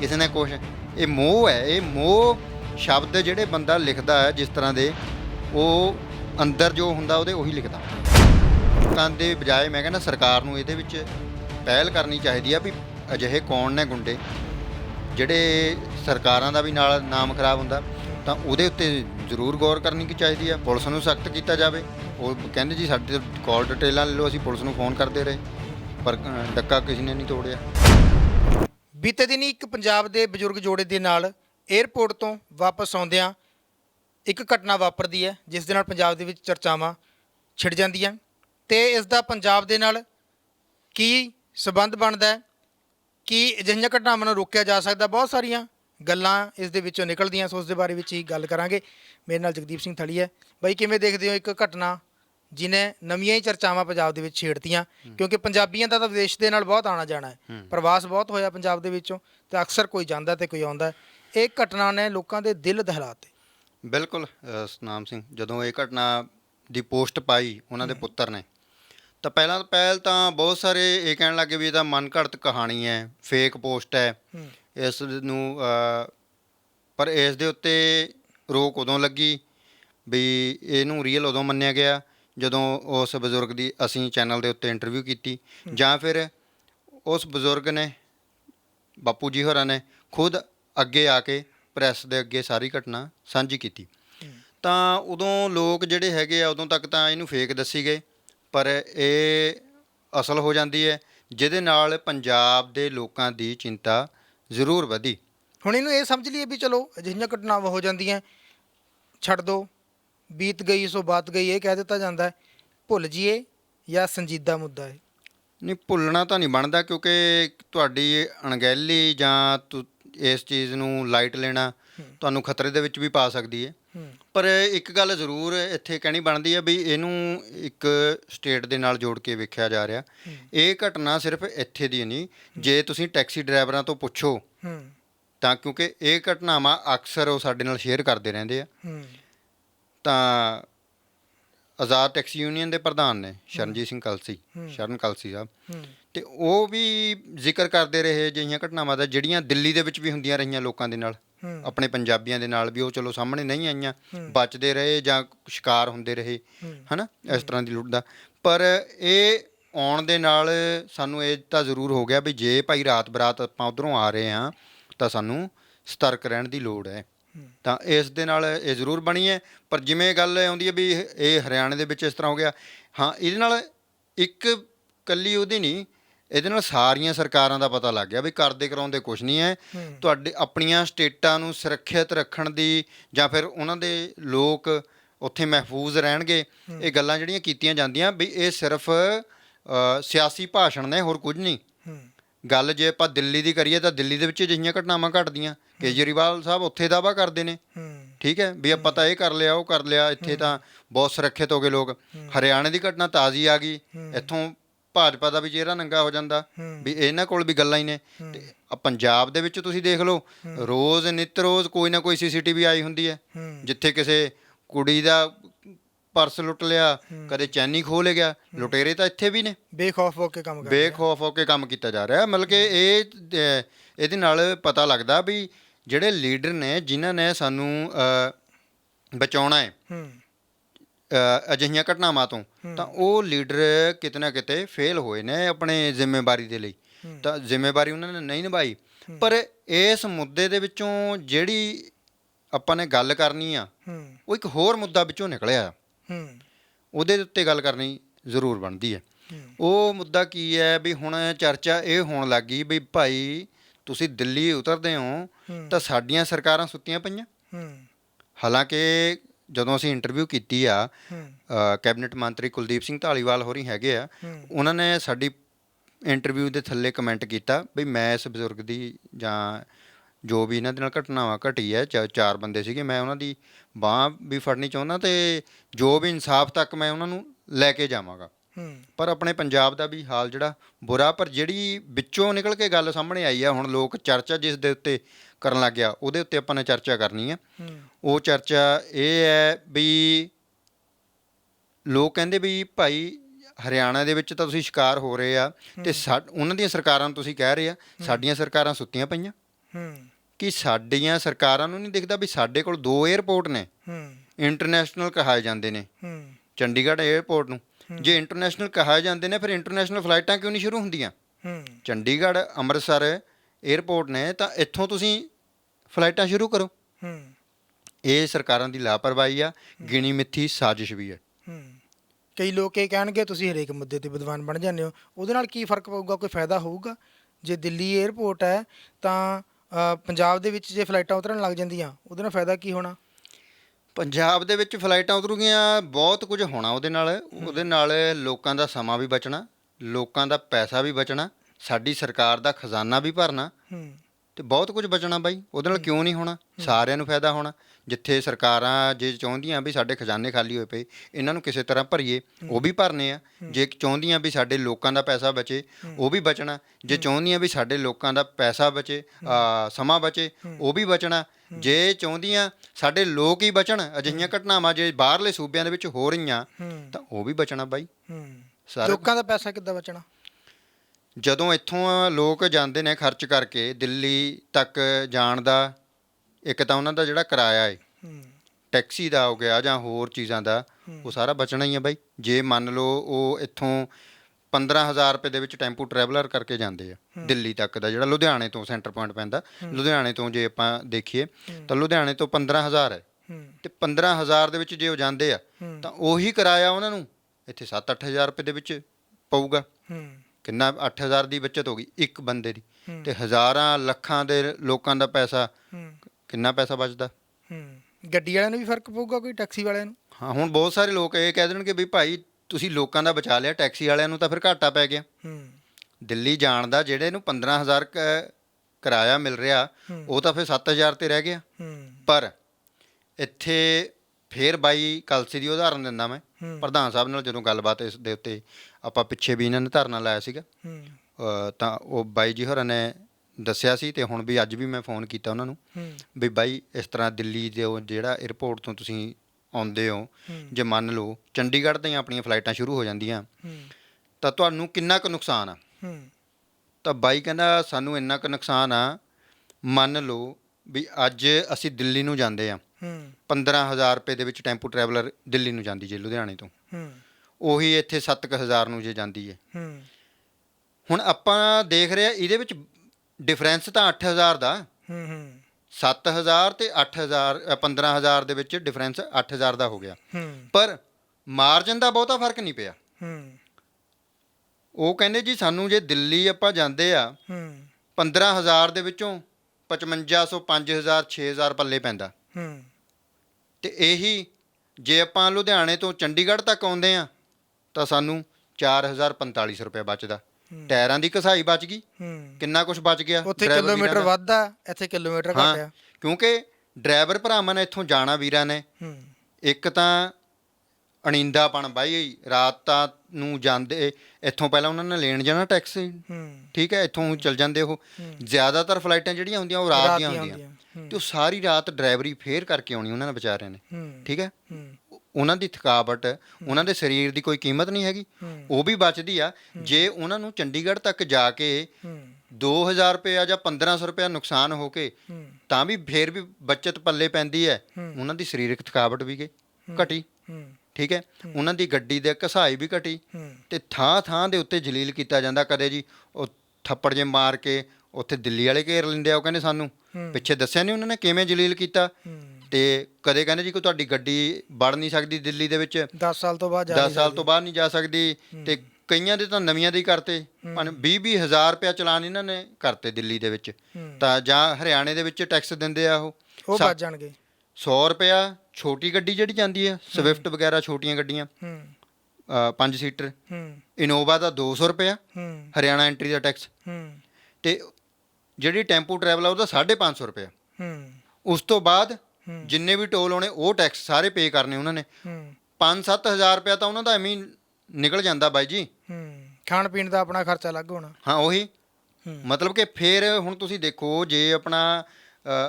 ਕਿਸੇ ਨੇ ਕੁਛ। ਇਹ ਮੋਹ ਹੈ ਇਹ ਮੋਹ ਸ਼ਬਦ ਜਿਹੜੇ ਬੰਦਾ ਲਿਖਦਾ ਹੈ ਜਿਸ ਤਰ੍ਹਾਂ ਦੇ ਉਹ ਅੰਦਰ ਜੋ ਹੁੰਦਾ ਉਹਦੇ ਉਹੀ ਲਿਖਦਾ। ਲੋਕਾਂ ਦੇ ਬਜਾਏ ਮੈਂ ਕਹਿੰਦਾ ਸਰਕਾਰ ਨੂੰ ਇਹਦੇ ਵਿੱਚ ਪਹਿਲ ਕਰਨੀ ਚਾਹੀਦੀ ਆ ਵੀ ਅਜਿਹੇ ਕੌਣ ਨੇ ਗੁੰਡੇ, ਜਿਹੜੇ ਸਰਕਾਰਾਂ ਦਾ ਵੀ ਨਾਲ ਨਾਮ ਖਰਾਬ ਹੁੰਦਾ, ਤਾਂ ਉਹਦੇ ਉੱਤੇ ਜ਼ਰੂਰ ਗੌਰ ਕਰਨੀ ਚਾਹੀਦੀ ਆ, ਪੁਲਿਸ ਨੂੰ ਸਖਤ ਕੀਤਾ ਜਾਵੇ। ਉਹ ਕਹਿੰਦੇ ਜੀ ਸਾਡੇ ਕਾਲ ਡਿਟੇਲਾਂ ਲੈ ਲਓ, ਅਸੀਂ ਪੁਲਿਸ ਨੂੰ ਫੋਨ ਕਰਦੇ ਰਹੇ, ਪਰ ਡੱਕਾ ਕਿਸੇ ਨੇ ਨਹੀਂ ਤੋੜਿਆ। ਬੀਤੇ ਦਿਨੀ ਇੱਕ ਪੰਜਾਬ ਦੇ ਬਜ਼ੁਰਗ ਜੋੜੇ ਦੇ ਨਾਲ 에ਅਰਪੋਰਟ ਤੋਂ ਵਾਪਸ ਆਉਂਦਿਆਂ ਇੱਕ ਘਟਨਾ ਵਾਪਰਦੀ ਹੈ, ਜਿਸ ਦੇ ਨਾਲ ਪੰਜਾਬ ਦੇ ਵਿੱਚ ਚਰਚਾਵਾਂ ਛਿੜ ਜਾਂਦੀਆਂ। ਤੇ ਇਸ ਦਾ ਪੰਜਾਬ ਦੇ ਨਾਲ ਕੀ ਸਬੰਧ ਬਣਦਾ ਹੈ? ਕੀ ਅਜਿਹੀਆਂ ਘਟਨਾਵਾਂ ਨੂੰ ਰੋਕਿਆ ਜਾ ਸਕਦਾ? ਬਹੁਤ ਸਾਰੀਆਂ ਗੱਲਾਂ ਇਸ ਦੇ ਵਿੱਚੋਂ ਨਿਕਲਦੀਆਂ ਸੋ ਉਸ ਦੇ ਬਾਰੇ ਵਿੱਚ ਹੀ ਗੱਲ ਕਰਾਂਗੇ। ਮੇਰੇ ਨਾਲ ਜਗਦੀਪ ਸਿੰਘ ਥਲੀ ਹੈ। ਬਾਈ ਕਿਵੇਂ ਦੇਖਦੇ ਹੋ ਇੱਕ ਘਟਨਾ ਜਿਨੇ ਨਵੀਆਂ ਹੀ ਚਰਚਾਵਾਂ ਪੰਜਾਬ ਦੇ ਵਿੱਚ ਛੇੜਤੀਆਂ? ਕਿਉਂਕਿ ਪੰਜਾਬੀਆਂ ਦਾ ਤਾਂ ਵਿਦੇਸ਼ ਦੇ ਨਾਲ ਬਹੁਤ ਆਣਾ ਜਾਣਾ ਹੈ। ਪ੍ਰਵਾਸ ਬਹੁਤ ਹੋਇਆ ਪੰਜਾਬ ਦੇ ਵਿੱਚੋਂ ਤੇ ਅਕਸਰ ਕੋਈ ਜਾਂਦਾ ਤੇ ਕੋਈ ਆਉਂਦਾ। ਇਹ ਘਟਨਾ ਨੇ ਲੋਕਾਂ ਦੇ ਦਿਲ ਦਹਿਲਾਤੇ। ਬਿਲਕੁਲ ਅ, ਸਤਨਾਮ ਸਿੰਘ ਜਦੋਂ ਇਹ ਘਟਨਾ ਦੀ ਪੋਸਟ ਪਾਈ ਉਹਨਾਂ ਦੇ ਪੁੱਤਰ ਨੇ ਤਾਂ ਪਹਿਲਾਂ ਪਹਿਲ ਤਾਂ ਬਹੁਤ ਸਾਰੇ ਇਹ ਕਹਿਣ ਲੱਗੇ ਵੀ ਇਹ ਤਾਂ ਮਨ ਘੜਤ ਕਹਾਣੀ ਹੈ ਫੇਕ ਪੋਸਟ ਹੈ। ਇਸ ਨੂੰ ਪਰ ਇਸ ਦੇ ਉੱਤੇ ਰੋਕ ਉਦੋਂ ਲੱਗੀ ਵੀ ਇਹਨੂੰ ਰੀਅਲ ਉਦੋਂ ਮੰਨਿਆ ਗਿਆ ਜਦੋਂ ਉਸ ਬਜ਼ੁਰਗ ਦੀ ਅਸੀਂ ਚੈਨਲ ਦੇ ਉੱਤੇ ਇੰਟਰਵਿਊ ਕੀਤੀ। ਜਾਂ ਫਿਰ ਉਸ ਬਜ਼ੁਰਗ ਨੇ ਬਾਪੂ ਜੀ ਹੋਰਾਂ ਨੇ ਖੁਦ ਅੱਗੇ ਆ ਕੇ ਪ੍ਰੈਸ ਦੇ ਅੱਗੇ ਸਾਰੀ ਘਟਨਾ ਸਾਂਝੀ ਕੀਤੀ। ਤਾਂ ਉਦੋਂ ਲੋਕ ਜਿਹੜੇ ਹੈਗੇ ਆ ਉਦੋਂ ਤੱਕ ਤਾਂ ਇਹਨੂੰ ਫੇਕ ਦੱਸੀ ਗਏ। ਪਰ ਇਹ ਅਸਲ ਹੋ ਜਾਂਦੀ ਹੈ ਜਿਹਦੇ ਨਾਲ ਪੰਜਾਬ ਦੇ ਲੋਕਾਂ ਦੀ ਚਿੰਤਾ ਜ਼ਰੂਰ ਵਧੀ। ਹੁਣ ਇਹਨੂੰ ਇਹ ਸਮਝ ਲਈਏ ਵੀ ਚਲੋ ਅਜਿਹੀਆਂ ਘਟਨਾਵਾਂ ਹੋ ਜਾਂਦੀਆਂ। ਛੱਡ ਦੋ ਬੀਤ ਗਈ ਸੋ ਬਾਤ ਗਈ ਇਹ ਕਹਿ ਦਿੱਤਾ ਜਾਂਦਾ ਭੁੱਲ ਜੀਏ ਜਾਂ ਸੰਜੀਦਾ ਮੁੱਦਾ ਹੈ। ਨਹੀਂ ਭੁੱਲਣਾ ਤਾਂ ਨਹੀਂ ਬਣਦਾ ਕਿਉਂਕਿ ਤੁਹਾਡੀ ਅਣਗਹਿਲੀ ਜਾਂ ਇਸ ਚੀਜ਼ ਨੂੰ ਲਾਈਟ ਲੈਣਾ ਤੁਹਾਨੂੰ ਖਤਰੇ ਦੇ ਵਿੱਚ ਵੀ ਪਾ ਸਕਦੀ ਹੈ। ਪਰ ਇੱਕ ਗੱਲ ਜ਼ਰੂਰ ਇੱਥੇ ਕਹਿਣੀ ਬਣਦੀ ਹੈ ਵੀ ਇਹਨੂੰ ਇੱਕ ਸਟੇਟ ਦੇ ਨਾਲ ਜੋੜ ਕੇ ਵੇਖਿਆ ਜਾ ਰਿਹਾ। ਇਹ ਘਟਨਾ ਸਿਰਫ ਇੱਥੇ ਦੀ ਨਹੀਂ ਜੇ ਤੁਸੀਂ ਟੈਕਸੀ ਡਰਾਈਵਰਾਂ ਤੋਂ ਪੁੱਛੋ ਤਾਂ ਕਿਉਂਕਿ ਇਹ ਘਟਨਾਵਾਂ ਅਕਸਰ ਉਹ ਸਾਡੇ ਨਾਲ ਸ਼ੇਅਰ ਕਰਦੇ ਰਹਿੰਦੇ ਆ। ਤਾਂ ਆਜ਼ਾਦ ਟੈਕਸੀ ਯੂਨੀਅਨ ਦੇ ਪ੍ਰਧਾਨ ਨੇ ਸ਼ਰਨਜੀਤ ਸਿੰਘ ਕਲਸੀ ਸ਼ਰਨ ਕਲਸੀ ਸਾਹਿਬ। ਤੇ ਉਹ ਵੀ ਜ਼ਿਕਰ ਕਰਦੇ ਰਹੇ ਜਿਹੀਆਂ ਘਟਨਾਵਾਂ ਦਾ ਜਿਹੜੀਆਂ ਦਿੱਲੀ ਦੇ ਵਿੱਚ ਵੀ ਹੁੰਦੀਆਂ ਰਹੀਆਂ ਲੋਕਾਂ ਦੇ ਨਾਲ। ਆਪਣੇ ਪੰਜਾਬੀਆਂ ਦੇ ਨਾਲ ਵੀ ਉਹ ਚਲੋ ਸਾਹਮਣੇ ਨਹੀਂ ਆਈਆਂ ਬਚਦੇ ਰਹੇ ਜਾਂ ਸ਼ਿਕਾਰ ਹੁੰਦੇ ਰਹੇ ਹਨਾ ਇਸ ਤਰ੍ਹਾਂ ਦੀ ਲੁੱਟ ਦਾ। ਪਰ ਇਹ ਆਉਣ ਦੇ ਨਾਲ ਸਾਨੂੰ ਇਹ ਤਾਂ ਜ਼ਰੂਰ ਹੋ ਗਿਆ ਵੀ ਜੇ ਭਾਈ ਰਾਤ ਬਰਾਤ ਆਪਾਂ ਉਧਰੋਂ ਆ ਰਹੇ ਹਾਂ ਤਾਂ ਸਾਨੂੰ ਸਤਰਕ ਰਹਿਣ ਦੀ ਲੋੜ ਹੈ। ਤਾਂ ਇਸ ਦੇ ਨਾਲ ਇਹ ਜ਼ਰੂਰ ਬਣੀ ਹੈ। ਪਰ ਜਿਵੇਂ ਗੱਲ ਆਉਂਦੀ ਹੈ ਵੀ ਇਹ- ਇਹ ਹਰਿਆਣੇ ਦੇ ਵਿੱਚ ਇਸ ਤਰ੍ਹਾਂ ਹੋ ਗਿਆ ਹਾਂ ਇਹਦੇ ਨਾਲ ਇੱਕ ਕੱਲੀ ਉਹਦੀ ਨਹੀਂ ਇਹਦੇ ਨਾਲ ਸਾਰੀਆਂ ਸਰਕਾਰਾਂ ਦਾ ਪਤਾ ਲੱਗ ਗਿਆ ਵੀ ਕਰਦੇ ਕਰਾਉਂਦੇ ਕੁਝ ਨਹੀਂ ਹੈ। ਤੁਹਾਡੇ ਆਪਣੀਆਂ ਸਟੇਟਾਂ ਨੂੰ ਸੁਰੱਖਿਅਤ ਰੱਖਣ ਦੀ ਜਾਂ ਫਿਰ ਉਹਨਾਂ ਦੇ ਲੋਕ ਉੱਥੇ ਮਹਿਫੂਜ਼ ਰਹਿਣਗੇ ਇਹ ਗੱਲਾਂ ਜਿਹੜੀਆਂ ਕੀਤੀਆਂ ਜਾਂਦੀਆਂ ਵੀ ਇਹ ਸਿਰਫ ਸਿਆਸੀ ਭਾਸ਼ਣ ਨੇ ਹੋਰ ਕੁਝ ਨਹੀਂ। ਗੱਲ ਜੇ ਆਪਾਂ ਦਿੱਲੀ ਦੀ ਕਰੀਏ ਤਾਂ ਦਿੱਲੀ ਦੇ ਵਿੱਚ ਅਜਿਹੀਆਂ ਘਟਨਾਵਾਂ ਘਟਦੀਆਂ। ਕੇਜਰੀਵਾਲ ਸਾਹਿਬ ਉੱਥੇ ਦਾਵਾ ਕਰਦੇ ਨੇ। ਠੀਕ ਹੈ ਵੀ ਆਪਾਂ ਤਾਂ ਇਹ ਕਰ ਲਿਆ ਉਹ ਕਰ ਲਿਆ ਇੱਥੇ ਤਾਂ ਬਹੁਤ ਸੁਰੱਖਿਅਤ ਹੋ ਗਏ ਲੋਕ। ਹਰਿਆਣੇ ਦੀ ਘਟਨਾ ਤਾਜ਼ੀ ਆ ਗਈ। ਇੱਥੋਂ ਭਾਜਪਾ ਦਾ ਵੀ ਚਿਹਰਾ ਨੰਗਾ ਹੋ ਜਾਂਦਾ ਵੀ ਇਹਨਾਂ ਕੋਲ ਵੀ ਗੱਲਾਂ ਹੀ ਨੇ। ਤੇ ਆ ਪੰਜਾਬ ਦੇ ਵਿੱਚ ਤੁਸੀਂ ਦੇਖ ਲਓ ਰੋਜ਼ ਨਿੱਤ ਰੋਜ਼ ਕੋਈ ਨਾ ਕੋਈ ਸੀਸੀਟੀਵੀ ਆਈ ਹੁੰਦੀ ਹੈ। ਜਿੱਥੇ ਕਿਸੇ ਕੁੜੀ ਦਾ ਪਰਸ ਲੁੱਟ ਲਿਆ ਕਦੇ ਚੈਨੀ ਖੋਹ ਲਿਆ ਗਿਆ ਲੁਟੇਰੇ ਤਾਂ ਇੱਥੇ ਵੀ ਨੇ। ਬੇਖੌਫ ਹੋ ਕੇ ਕੰਮ ਕਰ ਬੇਖੌਫ ਹੋ ਕੇ ਕੰਮ ਕੀਤਾ ਜਾ ਰਿਹਾ। ਮਤਲਬ ਕਿ ਇਹ ਇਹਦੇ ਨਾਲ ਪਤਾ ਲੱਗਦਾ ਵੀ ਜਿਹੜੇ ਲੀਡਰ ਨੇ ਜਿਨ੍ਹਾਂ ਨੇ ਸਾਨੂੰ ਬਚਾਉਣਾ ਹੈ। ਅਜਿਹੀਆਂ ਘਟਨਾਵਾਂ ਤੋਂ ਤਾਂ ਉਹ ਲੀਡਰ ਕਿਤੇ ਨਾ ਕਿਤੇ ਫੇਲ ਹੋਏ ਨੇ ਆਪਣੇ ਜ਼ਿੰਮੇਵਾਰੀ ਦੇ ਲਈ। ਤਾਂ ਜ਼ਿੰਮੇਵਾਰੀ ਉਹਨਾਂ ਨੇ ਨਹੀਂ ਨਿਭਾਈ। ਪਰ ਇਸ ਮੁੱਦੇ ਦੇ ਵਿੱਚੋਂ ਜਿਹੜੀ ਆਪਾਂ ਨੇ ਗੱਲ ਕਰਨੀ ਆ ਉਹ ਇੱਕ ਹੋਰ ਮੁੱਦਾ ਵਿੱਚੋਂ ਨਿਕਲਿਆ। ਹੂੰ। ਉਹਦੇ ਉੱਤੇ ਗੱਲ ਕਰਨੀ ਜ਼ਰੂਰ ਬਣਦੀ ਹੈ। ਹੂੰ। ਉਹ ਮੁੱਦਾ ਕੀ ਹੈ ਵੀ ਹੁਣ ਚਰਚਾ ਇਹ ਹੋਣ ਲੱਗੀ ਵੀ ਭਾਈ ਤੁਸੀਂ ਦਿੱਲੀ ਉਤਰਦੇ ਹੋ। ਤਾਂ ਸਾਡੀਆਂ ਸਰਕਾਰਾਂ ਸੁੱਤੀਆਂ ਪਈਆਂ। ਹੂੰ। ਹਾਲਾਂਕਿ ਜਦੋਂ ਅਸੀਂ ਇੰਟਰਵਿਊ ਕੀਤੀ ਆ ਕੈਬਨਿਟ ਮੰਤਰੀ ਕੁਲਦੀਪ ਸਿੰਘ ਢਾਲੀਵਾਲ ਹੋਰੀ ਹੈਗੇ ਆ। ਉਹਨਾਂ ਨੇ ਸਾਡੀ ਇੰਟਰਵਿਊ ਦੇ ਥੱਲੇ ਕਮੈਂਟ ਕੀਤਾ ਵੀ ਮੈਂ ਇਸ ਬਜ਼ੁਰਗ ਦੀ ਜਾਂ ਜੋ ਵੀ ਇਹਨਾਂ ਦੇ ਨਾਲ ਘਟਨਾਵਾਂ ਘਟੀ ਹੈ ਚਾਰ ਬੰਦੇ ਸੀਗੇ ਮੈਂ ਉਹਨਾਂ ਦੀ ਬਾਹ ਵੀ ਫੜਨੀ ਚਾਹੁੰਦਾ ਤੇ ਜੋ ਵੀ ਇਨਸਾਫ ਤੱਕ ਮੈਂ ਉਹਨਾਂ ਨੂੰ ਲੈ ਕੇ ਜਾਵਾਂਗਾ ਪਰ ਆਪਣੇ ਪੰਜਾਬ ਦਾ ਵੀ ਹਾਲ ਜਿਹੜਾ ਬੁਰਾ ਪਰ ਜਿਹੜੀ ਵਿੱਚੋਂ ਨਿਕਲ ਕੇ ਗੱਲ ਸਾਹਮਣੇ ਆਈ ਆ ਹੁਣ ਲੋਕ ਚਰਚਾ ਜਿਸ ਦੇ ਉੱਤੇ ਕਰਨ ਲੱਗ ਗਿਆ ਉਹਦੇ ਉੱਤੇ ਆਪਾਂ ਨੇ ਚਰਚਾ ਕਰਨੀ ਆ। ਉਹ ਚਰਚਾ ਇਹ ਹੈ ਵੀ ਲੋਕ ਕਹਿੰਦੇ ਵੀ ਭਾਈ ਹਰਿਆਣਾ ਦੇ ਵਿੱਚ ਤਾਂ ਤੁਸੀਂ ਸ਼ਿਕਾਰ ਹੋ ਰਹੇ ਆ ਤੇ ਉਹਨਾਂ ਦੀਆਂ ਸਰਕਾਰਾਂ ਨੂੰ ਤੁਸੀਂ ਕਹਿ ਰਹੇ ਆ ਸਾਡੀਆਂ ਸਰਕਾਰਾਂ ਸੁੱਤੀਆਂ ਪਈਆਂ। ਕਿ ਸਾਡੀਆਂ ਸਰਕਾਰਾਂ ਨੂੰ ਨਹੀਂ ਦਿਖਦਾ ਵੀ ਸਾਡੇ ਕੋਲ ਦੋ 에ਅਰਪੋਰਟ ਨੇ ਇੰਟਰਨੈਸ਼ਨਲ ਕਹਾਏ ਜਾਂਦੇ ਨੇ। ਚੰਡੀਗੜ੍ਹ 에ਅਰਪੋਰਟ ਨੂੰ। ਜੇ ਇੰਟਰਨੈਸ਼ਨਲ ਕਹਾਏ ਜਾਂਦੇ ਨੇ ਫਿਰ ਇੰਟਰਨੈਸ਼ਨਲ ਫਲਾਈਟਾਂ ਕਿਉਂ ਨਹੀਂ ਸ਼ੁਰੂ ਹੁੰਦੀਆਂ? ਹੂੰ। ਚੰਡੀਗੜ੍ਹ ਅੰਮ੍ਰਿਤਸਰ 에ਅਰਪੋਰਟ ਨੇ ਤਾਂ ਇੱਥੋਂ ਤੁਸੀਂ ਫਲਾਈਟਾਂ ਸ਼ੁਰੂ ਕਰੋ। ਹੂੰ। ਇਹ ਸਰਕਾਰਾਂ ਦੀ ਲਾਪਰਵਾਹੀ ਆ ਗਿਣੀ ਮਿੱਥੀ ਸਾਜ਼ਿਸ਼ ਵੀ ਹੈ ਹੂੰ। ਕਈ ਲੋਕ ਇਹ ਕਹਿਣਗੇ ਤੁਸੀਂ ਹਰੇਕ ਮੁੱਦੇ ਤੇ ਵਿਦਵਾਨ ਬਣ ਜਾਂਦੇ ਹੋ। ਉਹਦੇ ਨਾਲ ਕੀ ਫ਼ਰਕ ਪਊਗਾ ਕੋਈ ਫਾਇਦਾ ਹੋਊਗਾ? ਜੇ ਦਿੱਲੀ 에ਅਰਪੋਰਟ ਹੈ ਤਾਂ ਪੰਜਾਬ ਦੇ ਵਿੱਚ ਜੇ ਫਲਾਈਟਾਂ ਉਤਰਨ ਲੱਗ ਜਾਂਦੀਆਂ ਉਹਦੇ ਨਾਲ ਫਾਇਦਾ ਕੀ ਹੋਣਾ? ਪੰਜਾਬ ਦੇ ਵਿੱਚ ਫਲਾਈਟਾਂ ਉਤਰੂਗੀਆਂ ਬਹੁਤ ਕੁਝ ਹੋਣਾ ਉਹਦੇ ਨਾਲ। ਉਹਦੇ ਨਾਲ ਲੋਕਾਂ ਦਾ ਸਮਾਂ ਵੀ ਬਚਣਾ ਲੋਕਾਂ ਦਾ ਪੈਸਾ ਵੀ ਬਚਣਾ ਸਾਡੀ ਸਰਕਾਰ ਦਾ ਖਜ਼ਾਨਾ ਵੀ ਭਰਨਾ। ਤੇ ਬਹੁਤ ਕੁਝ ਬਚਣਾ ਬਾਈ ਉਹਦੇ ਨਾਲ ਕਿਉਂ ਨਹੀਂ ਹੋਣਾ? ਸਾਰਿਆਂ ਨੂੰ ਫਾਇਦਾ ਹੋਣਾ। ਜਿੱਥੇ ਸਰਕਾਰਾਂ ਜੇ ਚਾਹੁੰਦੀਆਂ ਵੀ ਸਾਡੇ ਖਜ਼ਾਨੇ ਖਾਲੀ ਹੋਏ ਪਏ ਇਹਨਾਂ ਨੂੰ ਕਿਸੇ ਤਰ੍ਹਾਂ ਭਰੀਏ ਉਹ ਵੀ ਭਰਨੇ ਆ। ਜੇ ਚਾਹੁੰਦੀਆਂ ਵੀ ਸਾਡੇ ਲੋਕਾਂ ਦਾ ਪੈਸਾ ਬਚੇ ਉਹ ਵੀ ਬਚਣਾ। ਜੇ ਚਾਹੁੰਦੀਆਂ ਵੀ ਸਾਡੇ ਲੋਕਾਂ ਦਾ ਪੈਸਾ ਬਚੇ ਸਮਾਂ ਬਚੇ ਉਹ ਵੀ ਬਚਣਾ। ਜੇ ਚਾਹੁੰਦੀਆਂ ਸਾਡੇ ਲੋਕ ਹੀ ਬਚਣ। ਅਜਿਹੀਆਂ ਘਟਨਾਵਾਂ ਜੇ ਬਾਹਰਲੇ ਸੂਬਿਆਂ ਦੇ ਵਿੱਚ ਹੋ ਰਹੀਆਂ ਤਾਂ ਉਹ ਵੀ ਬਚਣਾ ਬਾਈ। ਲੋਕਾਂ ਦਾ ਪੈਸਾ ਕਿੱਦਾਂ ਬਚਣਾ? ਜਦੋਂ ਇੱਥੋਂ ਲੋਕ ਜਾਂਦੇ ਨੇ ਖਰਚ ਕਰਕੇ ਦਿੱਲੀ ਤੱਕ ਜਾਣ ਦਾ ਇੱਕ ਤਾਂ ਉਹਨਾਂ ਦਾ ਜਿਹੜਾ ਕਿਰਾਇਆ ਹੈ ਹੂੰ। ਟੈਕਸੀ ਦਾ ਹੋ ਗਿਆ ਜਾਂ ਹੋਰ ਚੀਜ਼ਾਂ ਦਾ ਉਹ ਸਾਰਾ ਬਚਣਾ ਹੀ ਹੈ ਬਾਈ। ਜੇ ਮੰਨ ਲਓ ਉਹ ਇੱਥੋਂ 15000 ਰੁਪਏ ਦੇ ਵਿੱਚ ਟੈਂਪੂ ਟਰੈਵਲਰ ਕਰਕੇ ਜਾਂਦੇ ਆ ਦਿੱਲੀ ਤੱਕ ਦਾ ਜਿਹੜਾ ਲੁਧਿਆਣੇ ਤੋਂ ਸੈਂਟਰ ਪੁਆਇੰਟ ਪੈਂਦਾ। ਲੁਧਿਆਣੇ ਤੋਂ ਜੇ ਆਪਾਂ ਦੇਖੀਏ ਤਾਂ ਲੁਧਿਆਣੇ ਤੋਂ 15000 ਹੈ। ਤੇ 15000 ਦੇ ਵਿੱਚ ਜੇ ਉਹ ਜਾਂਦੇ ਆ ਤਾਂ ਉਹੀ ਕਿਰਾਇਆ ਉਹਨਾਂ ਨੂੰ ਇੱਥੇ 7-8000 ਰੁਪਏ ਦੇ ਵਿੱਚ ਪਊਗਾ। ਕਿੰਨਾ? 8000 ਦੀ ਬਚਤ ਹੋ ਗਈ ਇੱਕ ਬੰਦੇ ਦੀ। ਤੇ ਹਜ਼ਾਰਾਂ ਲੱਖਾਂ ਦੇ ਲੋਕਾਂ ਦਾ ਪੈਸਾ ਕਿੰਨਾ ਪੈਸਾ ਬਚਦਾ? ਗੱਡੀ ਵਾਲਿਆਂ ਨੂੰ ਵੀ ਫ਼ਰਕ ਪਊਗਾ ਕੋਈ? ਟੈਕਸੀ ਵਾਲਿਆਂ ਨੂੰ? ਹਾਂ ਹੁਣ ਬਹੁਤ ਸਾਰੇ ਲੋਕ ਇਹ ਕਹਿ ਦੇਣਗੇ ਵੀ ਭਾਈ ਤੁਸੀਂ ਲੋਕਾਂ ਦਾ ਬਚਾ ਲਿਆ ਟੈਕਸੀ ਵਾਲਿਆਂ ਨੂੰ ਤਾਂ ਫਿਰ ਘਾਟਾ ਪੈ ਗਿਆ। ਹੂੰ। ਦਿੱਲੀ ਜਾਣ ਦਾ ਜਿਹੜੇ ਨੂੰ 15000 ਕ- ਕਿਰਾਇਆ ਮਿਲ ਰਿਹਾ। ਉਹ ਤਾਂ ਫਿਰ 7000 ਤੇ ਰਹਿ ਗਿਆ। ਹੂੰ। ਪਰ ਇੱਥੇ ਫੇਰ ਬਾਈ ਕਲਸੀ ਦੀ ਉਦਾਹਰਨ ਦਿੰਦਾ ਮੈਂ। ਪ੍ਰਧਾਨ ਸਾਹਿਬ ਨਾਲ ਜਦੋਂ ਗੱਲਬਾਤ ਇਸ ਦੇ ਉੱਤੇ ਆਪਾਂ ਪਿੱਛੇ ਵੀ ਇਹਨਾਂ ਨੇ ਧਰਨਾ ਲਾਇਆ ਸੀਗਾ। ਤਾਂ ਉਹ ਬਾਈ ਜੀ ਹੋਰਾਂ ਨੇ ਦੱਸਿਆ ਸੀ ਤੇ ਹੁਣ ਵੀ ਅੱਜ ਵੀ ਮੈਂ ਫੋਨ ਕੀਤਾ ਉਹਨਾਂ ਨੂੰ ਵੀ ਬਾਈ ਇਸ ਤਰ੍ਹਾਂ ਦਿੱਲੀ ਦੇ ਉਹ ਜਿਹੜਾ 에ਅਰਪੋਰਟ ਤੋਂ ਤੁਸੀਂ ਆਉਂਦੇ ਹੋ ਜੇ ਮੰਨ ਲਓ ਚੰਡੀਗੜ੍ਹ ਤੋਂ ਹੀ ਆਪਣੀਆਂ ਫਲਾਈਟਾਂ ਸ਼ੁਰੂ ਹੋ ਜਾਂਦੀਆਂ ਤਾਂ ਤੁਹਾਨੂੰ ਕਿੰਨਾ ਕੁ ਨੁਕਸਾਨ ਆ? ਤਾਂ ਬਾਈ ਕਹਿੰਦਾ ਸਾਨੂੰ ਇੰਨਾ ਕੁ ਨੁਕਸਾਨ ਆ ਮੰਨ ਲਓ ਵੀ ਅੱਜ ਅਸੀਂ ਦਿੱਲੀ ਨੂੰ ਜਾਂਦੇ ਆ ਹੂੰ। 15000 ਰੁਪਏ ਦੇ ਵਿੱਚ ਟੈਂਪੂ ਟਰੈਵਲਰ ਦਿੱਲੀ ਨੂੰ ਜਾਂਦੀ ਜੇ ਲੁਧਿਆਣੇ ਤੋਂ। ਉਹੀ ਇੱਥੇ 7000 ਨੂੰ ਜੇ ਜਾਂਦੀ ਹੈ। ਹੁਣ ਆਪਾਂ ਦੇਖ ਰਹੇ ਇਹਦੇ ਵਿੱਚ ਡਿਫਰੈਂਸ ਤਾਂ 8000 ਦਾ। ਹੂੰ ਹੂੰ। 7000 ਤੇ 8000 ਅ, 15000 ਦੇ ਵਿੱਚ ਡਿਫਰੈਂਸ 8000 ਦਾ ਹੋ ਗਿਆ। ਹੂੰ। ਪਰ ਮਾਰਜਨ ਦਾ ਬਹੁਤਾ ਫ਼ਰਕ ਨਹੀਂ ਪਿਆ। ਹੂੰ। ਉਹ ਕਹਿੰਦੇ ਜੀ ਸਾਨੂੰ ਜੇ ਦਿੱਲੀ ਆਪਾਂ ਜਾਂਦੇ ਆ ਹੂੰ। 15000 ਦੇ ਵਿੱਚੋਂ 5500 5000 6000 ਪੱਲੇ ਪੈਂਦਾ। ਹੂੰ। ਤੇ ਇਹੀ ਜੇ ਆਪਾਂ ਲੁਧਿਆਣੇ ਤੋਂ ਚੰਡੀਗੜ੍ਹ ਤੱਕ ਆਉਂਦੇ ਆ ਤਾਂ ਸਾਨੂੰ 4045 ਰੁਪਏ ਬਚਦਾ। ਟਾਇਰਾਂ ਦੀ ਘਸਾਈ ਬਚ ਗਈ। ਹੂੰ। ਕਿੰਨਾ ਕੁਝ ਬਚ ਗਿਆ? ਉੱਥੇ ਡਰਾਈਵਰ ਕਿਲੋਮੀਟਰ ਦਾ। ਵੱਧਦਾ ਇੱਥੇ ਕਿਲੋਮੀਟਰ ਹਾਂ ਘਟਿਆ। ਕਿਉਂਕਿ ਡਰਾਈਵਰ ਭਰਾਵਾਂ ਨੇ ਇੱਥੋਂ ਜਾਣਾ ਵੀਰਾਂ ਨੇ। ਹੂੰ। ਇੱਕ ਤਾਂ ਅਣਿੰਦਾਪਣ ਬਾਈ ਰਾਤ ਤਾਂ ਨੂੰ ਜਾਂਦੇ ਇੱਥੋਂ ਪਹਿਲਾਂ ਉਹਨਾਂ ਨੇ ਲੈਣ ਜਾਣਾ ਟੈਕਸੀ। ਹੂੰ। ਠੀਕ ਹੈ ਇੱਥੋਂ ਚੱਲ ਜਾਂਦੇ ਉਹ। ਜ਼ਿਆਦਾਤਰ ਫਲਾਈਟਾਂ ਜਿਹੜੀਆਂ ਹੁੰਦੀਆਂ ਉਹ ਰਾਤ ਦੀਆਂ ਹੁੰਦੀਆਂ। ਤੇ ਉਹ ਸਾਰੀ ਰਾਤ ਡਰਾਈਵਰੀ ਫੇਰ ਕਰਕੇ ਆਉਣੀ ਉਹਨਾਂ ਨੇ ਵਿਚਾਰਿਆਂ ਨੇ। ਹੂੰ। ਠੀਕ ਹੈ? ਹੂੰ। ਉਹਨਾਂ ਦੀ ਥਕਾਵਟ ਉਹਨਾਂ ਦੇ ਸਰੀਰ ਦੀ ਕੋਈ ਕੀਮਤ ਨਹੀਂ ਹੈਗੀ। ਉਹ ਵੀ ਬਚਦੀ ਆ। ਜੇ ਉਹਨਾਂ ਨੂੰ ਚੰਡੀਗੜ੍ਹ ਤੱਕ ਜਾ ਕੇ ਹੂੰ। 2000 ਰੁਪਏ ਜਾਂ 1500 ਰੁਪਏ ਨੁਕਸਾਨ ਹੋ ਕੇ ਤਾਂ ਵੀ ਫੇਰ ਵੀ ਬਚਤ ਪੱਲੇ ਪੈਂਦੀ ਹੈ। ਉਹਨਾਂ ਦੀ ਸਰੀਰਕ ਥਕਾਵਟ ਵੀ ਗਈ ਘਟੀ। ਠੀਕ ਹੈ? ਉਹਨਾਂ ਦੀ ਗੱਡੀ ਦੇ ਘਸਾਈ ਵੀ ਘਟੀ। ਤੇ ਥਾਂ ਥਾਂ ਦੇ ਉੱਤੇ ਜਲੀਲ ਕੀਤਾ ਜਾਂਦਾ। ਕਦੇ ਜੀ ਉਹ ਥੱਪੜ ਜੇ ਮਾਰ ਕੇ ਉੱਥੇ ਦਿੱਲੀ ਵਾਲੇ ਘੇਰ ਲੈਂਦੇ ਆ ਉਹ ਕਹਿੰਦੇ ਸਾਨੂੰ। ਪਿੱਛੇ ਦੱਸਿਆ ਨਹੀਂ ਉਹਨਾਂ ਨੇ ਕਿਵੇਂ ਜਲੀਲ ਕੀਤਾ? ਤੇ ਕਦੇ ਕਹਿੰਦੇ ਜੀ ਕੋਈ ਤੁਹਾਡੀ ਗੱਡੀ ਵੜ ਨਹੀਂ ਸਕਦੀ ਦਿੱਲੀ ਦੇ ਵਿੱਚ? 10 ਸਾਲ ਤੋਂ ਬਾਅਦ ਜਾ 10 ਸਾਲ ਤੋਂ ਬਾਅਦ ਨਹੀਂ ਜਾ ਸਕਦੀ ਤੇ ਕਈਆਂ ਦੇ ਤਾਂ ਨਵੀਆਂ ਦੇ ਹੀ ਕਰਤੇ। ਪਰ 20 20 ਹਜ਼ਾਰ ਰੁਪਇਆ ਚਲਾਨ ਇਹਨਾਂ ਨੇ ਕਰਤੇ ਦਿੱਲੀ ਦੇ ਵਿੱਚ। ਤਾਂ ਜਾਂ ਹਰਿਆਣੇ ਦੇ ਵਿੱਚ ਟੈਕਸ ਦਿੰਦੇ ਆ ਉਹ। ਉਹ ਬਚ ਜਾਣਗੇ। 100 ਰੁਪਇਆ ਛੋਟੀ ਗੱਡੀ ਜਿਹੜੀ ਜਾਂਦੀ ਹੈ। ਸਵਿਫਟ ਵਗੈਰਾ ਛੋਟੀਆਂ ਗੱਡੀਆਂ। ਹੂੰ। 5 ਸੀਟਰ। ਹੂੰ। ਇਨੋਵਾ ਦਾ 200 ਰੁਪਇਆ। ਹੂੰ। ਹਰਿਆਣਾ ਐਂਟਰੀ ਦਾ ਟੈਕਸ। ਹੂੰ। ਤੇ ਜਿਹੜੀ ਟੈਂਪੂ ਟਰੈਵਲ ਆ ਉਹਦਾ 550 ਰੁਪਇਆ। ਹੂੰ। ਉਸ ਤੋਂ ਬਾਅਦ। ਜਿੰਨੇ ਵੀ ਟੋਲ ਆਉਣੇ ਉਹ ਟੈਕਸ ਸਾਰੇ ਪੇ ਕਰਨੇ ਉਹਨਾਂ ਨੇ। ਹੂੰ। 5-7000 ਰੁਪਇਆ ਤਾਂ ਉਹਨਾਂ ਦਾ ਐਵੇਂ ਨਿਕਲ ਜਾਂਦਾ ਬਾਈ ਜੀ। ਹੂੰ। ਖਾਣ ਪੀਣ ਦਾ ਆਪਣਾ ਖਰਚਾ ਅਲੱਗ ਹੋਣਾ। ਹਾਂ ਉਹੀ। ਹੂੰ। ਮਤਲਬ ਕਿ ਫਿਰ ਹੁਣ ਤੁਸੀਂ ਦੇਖੋ ਜੇ ਆਪਣਾ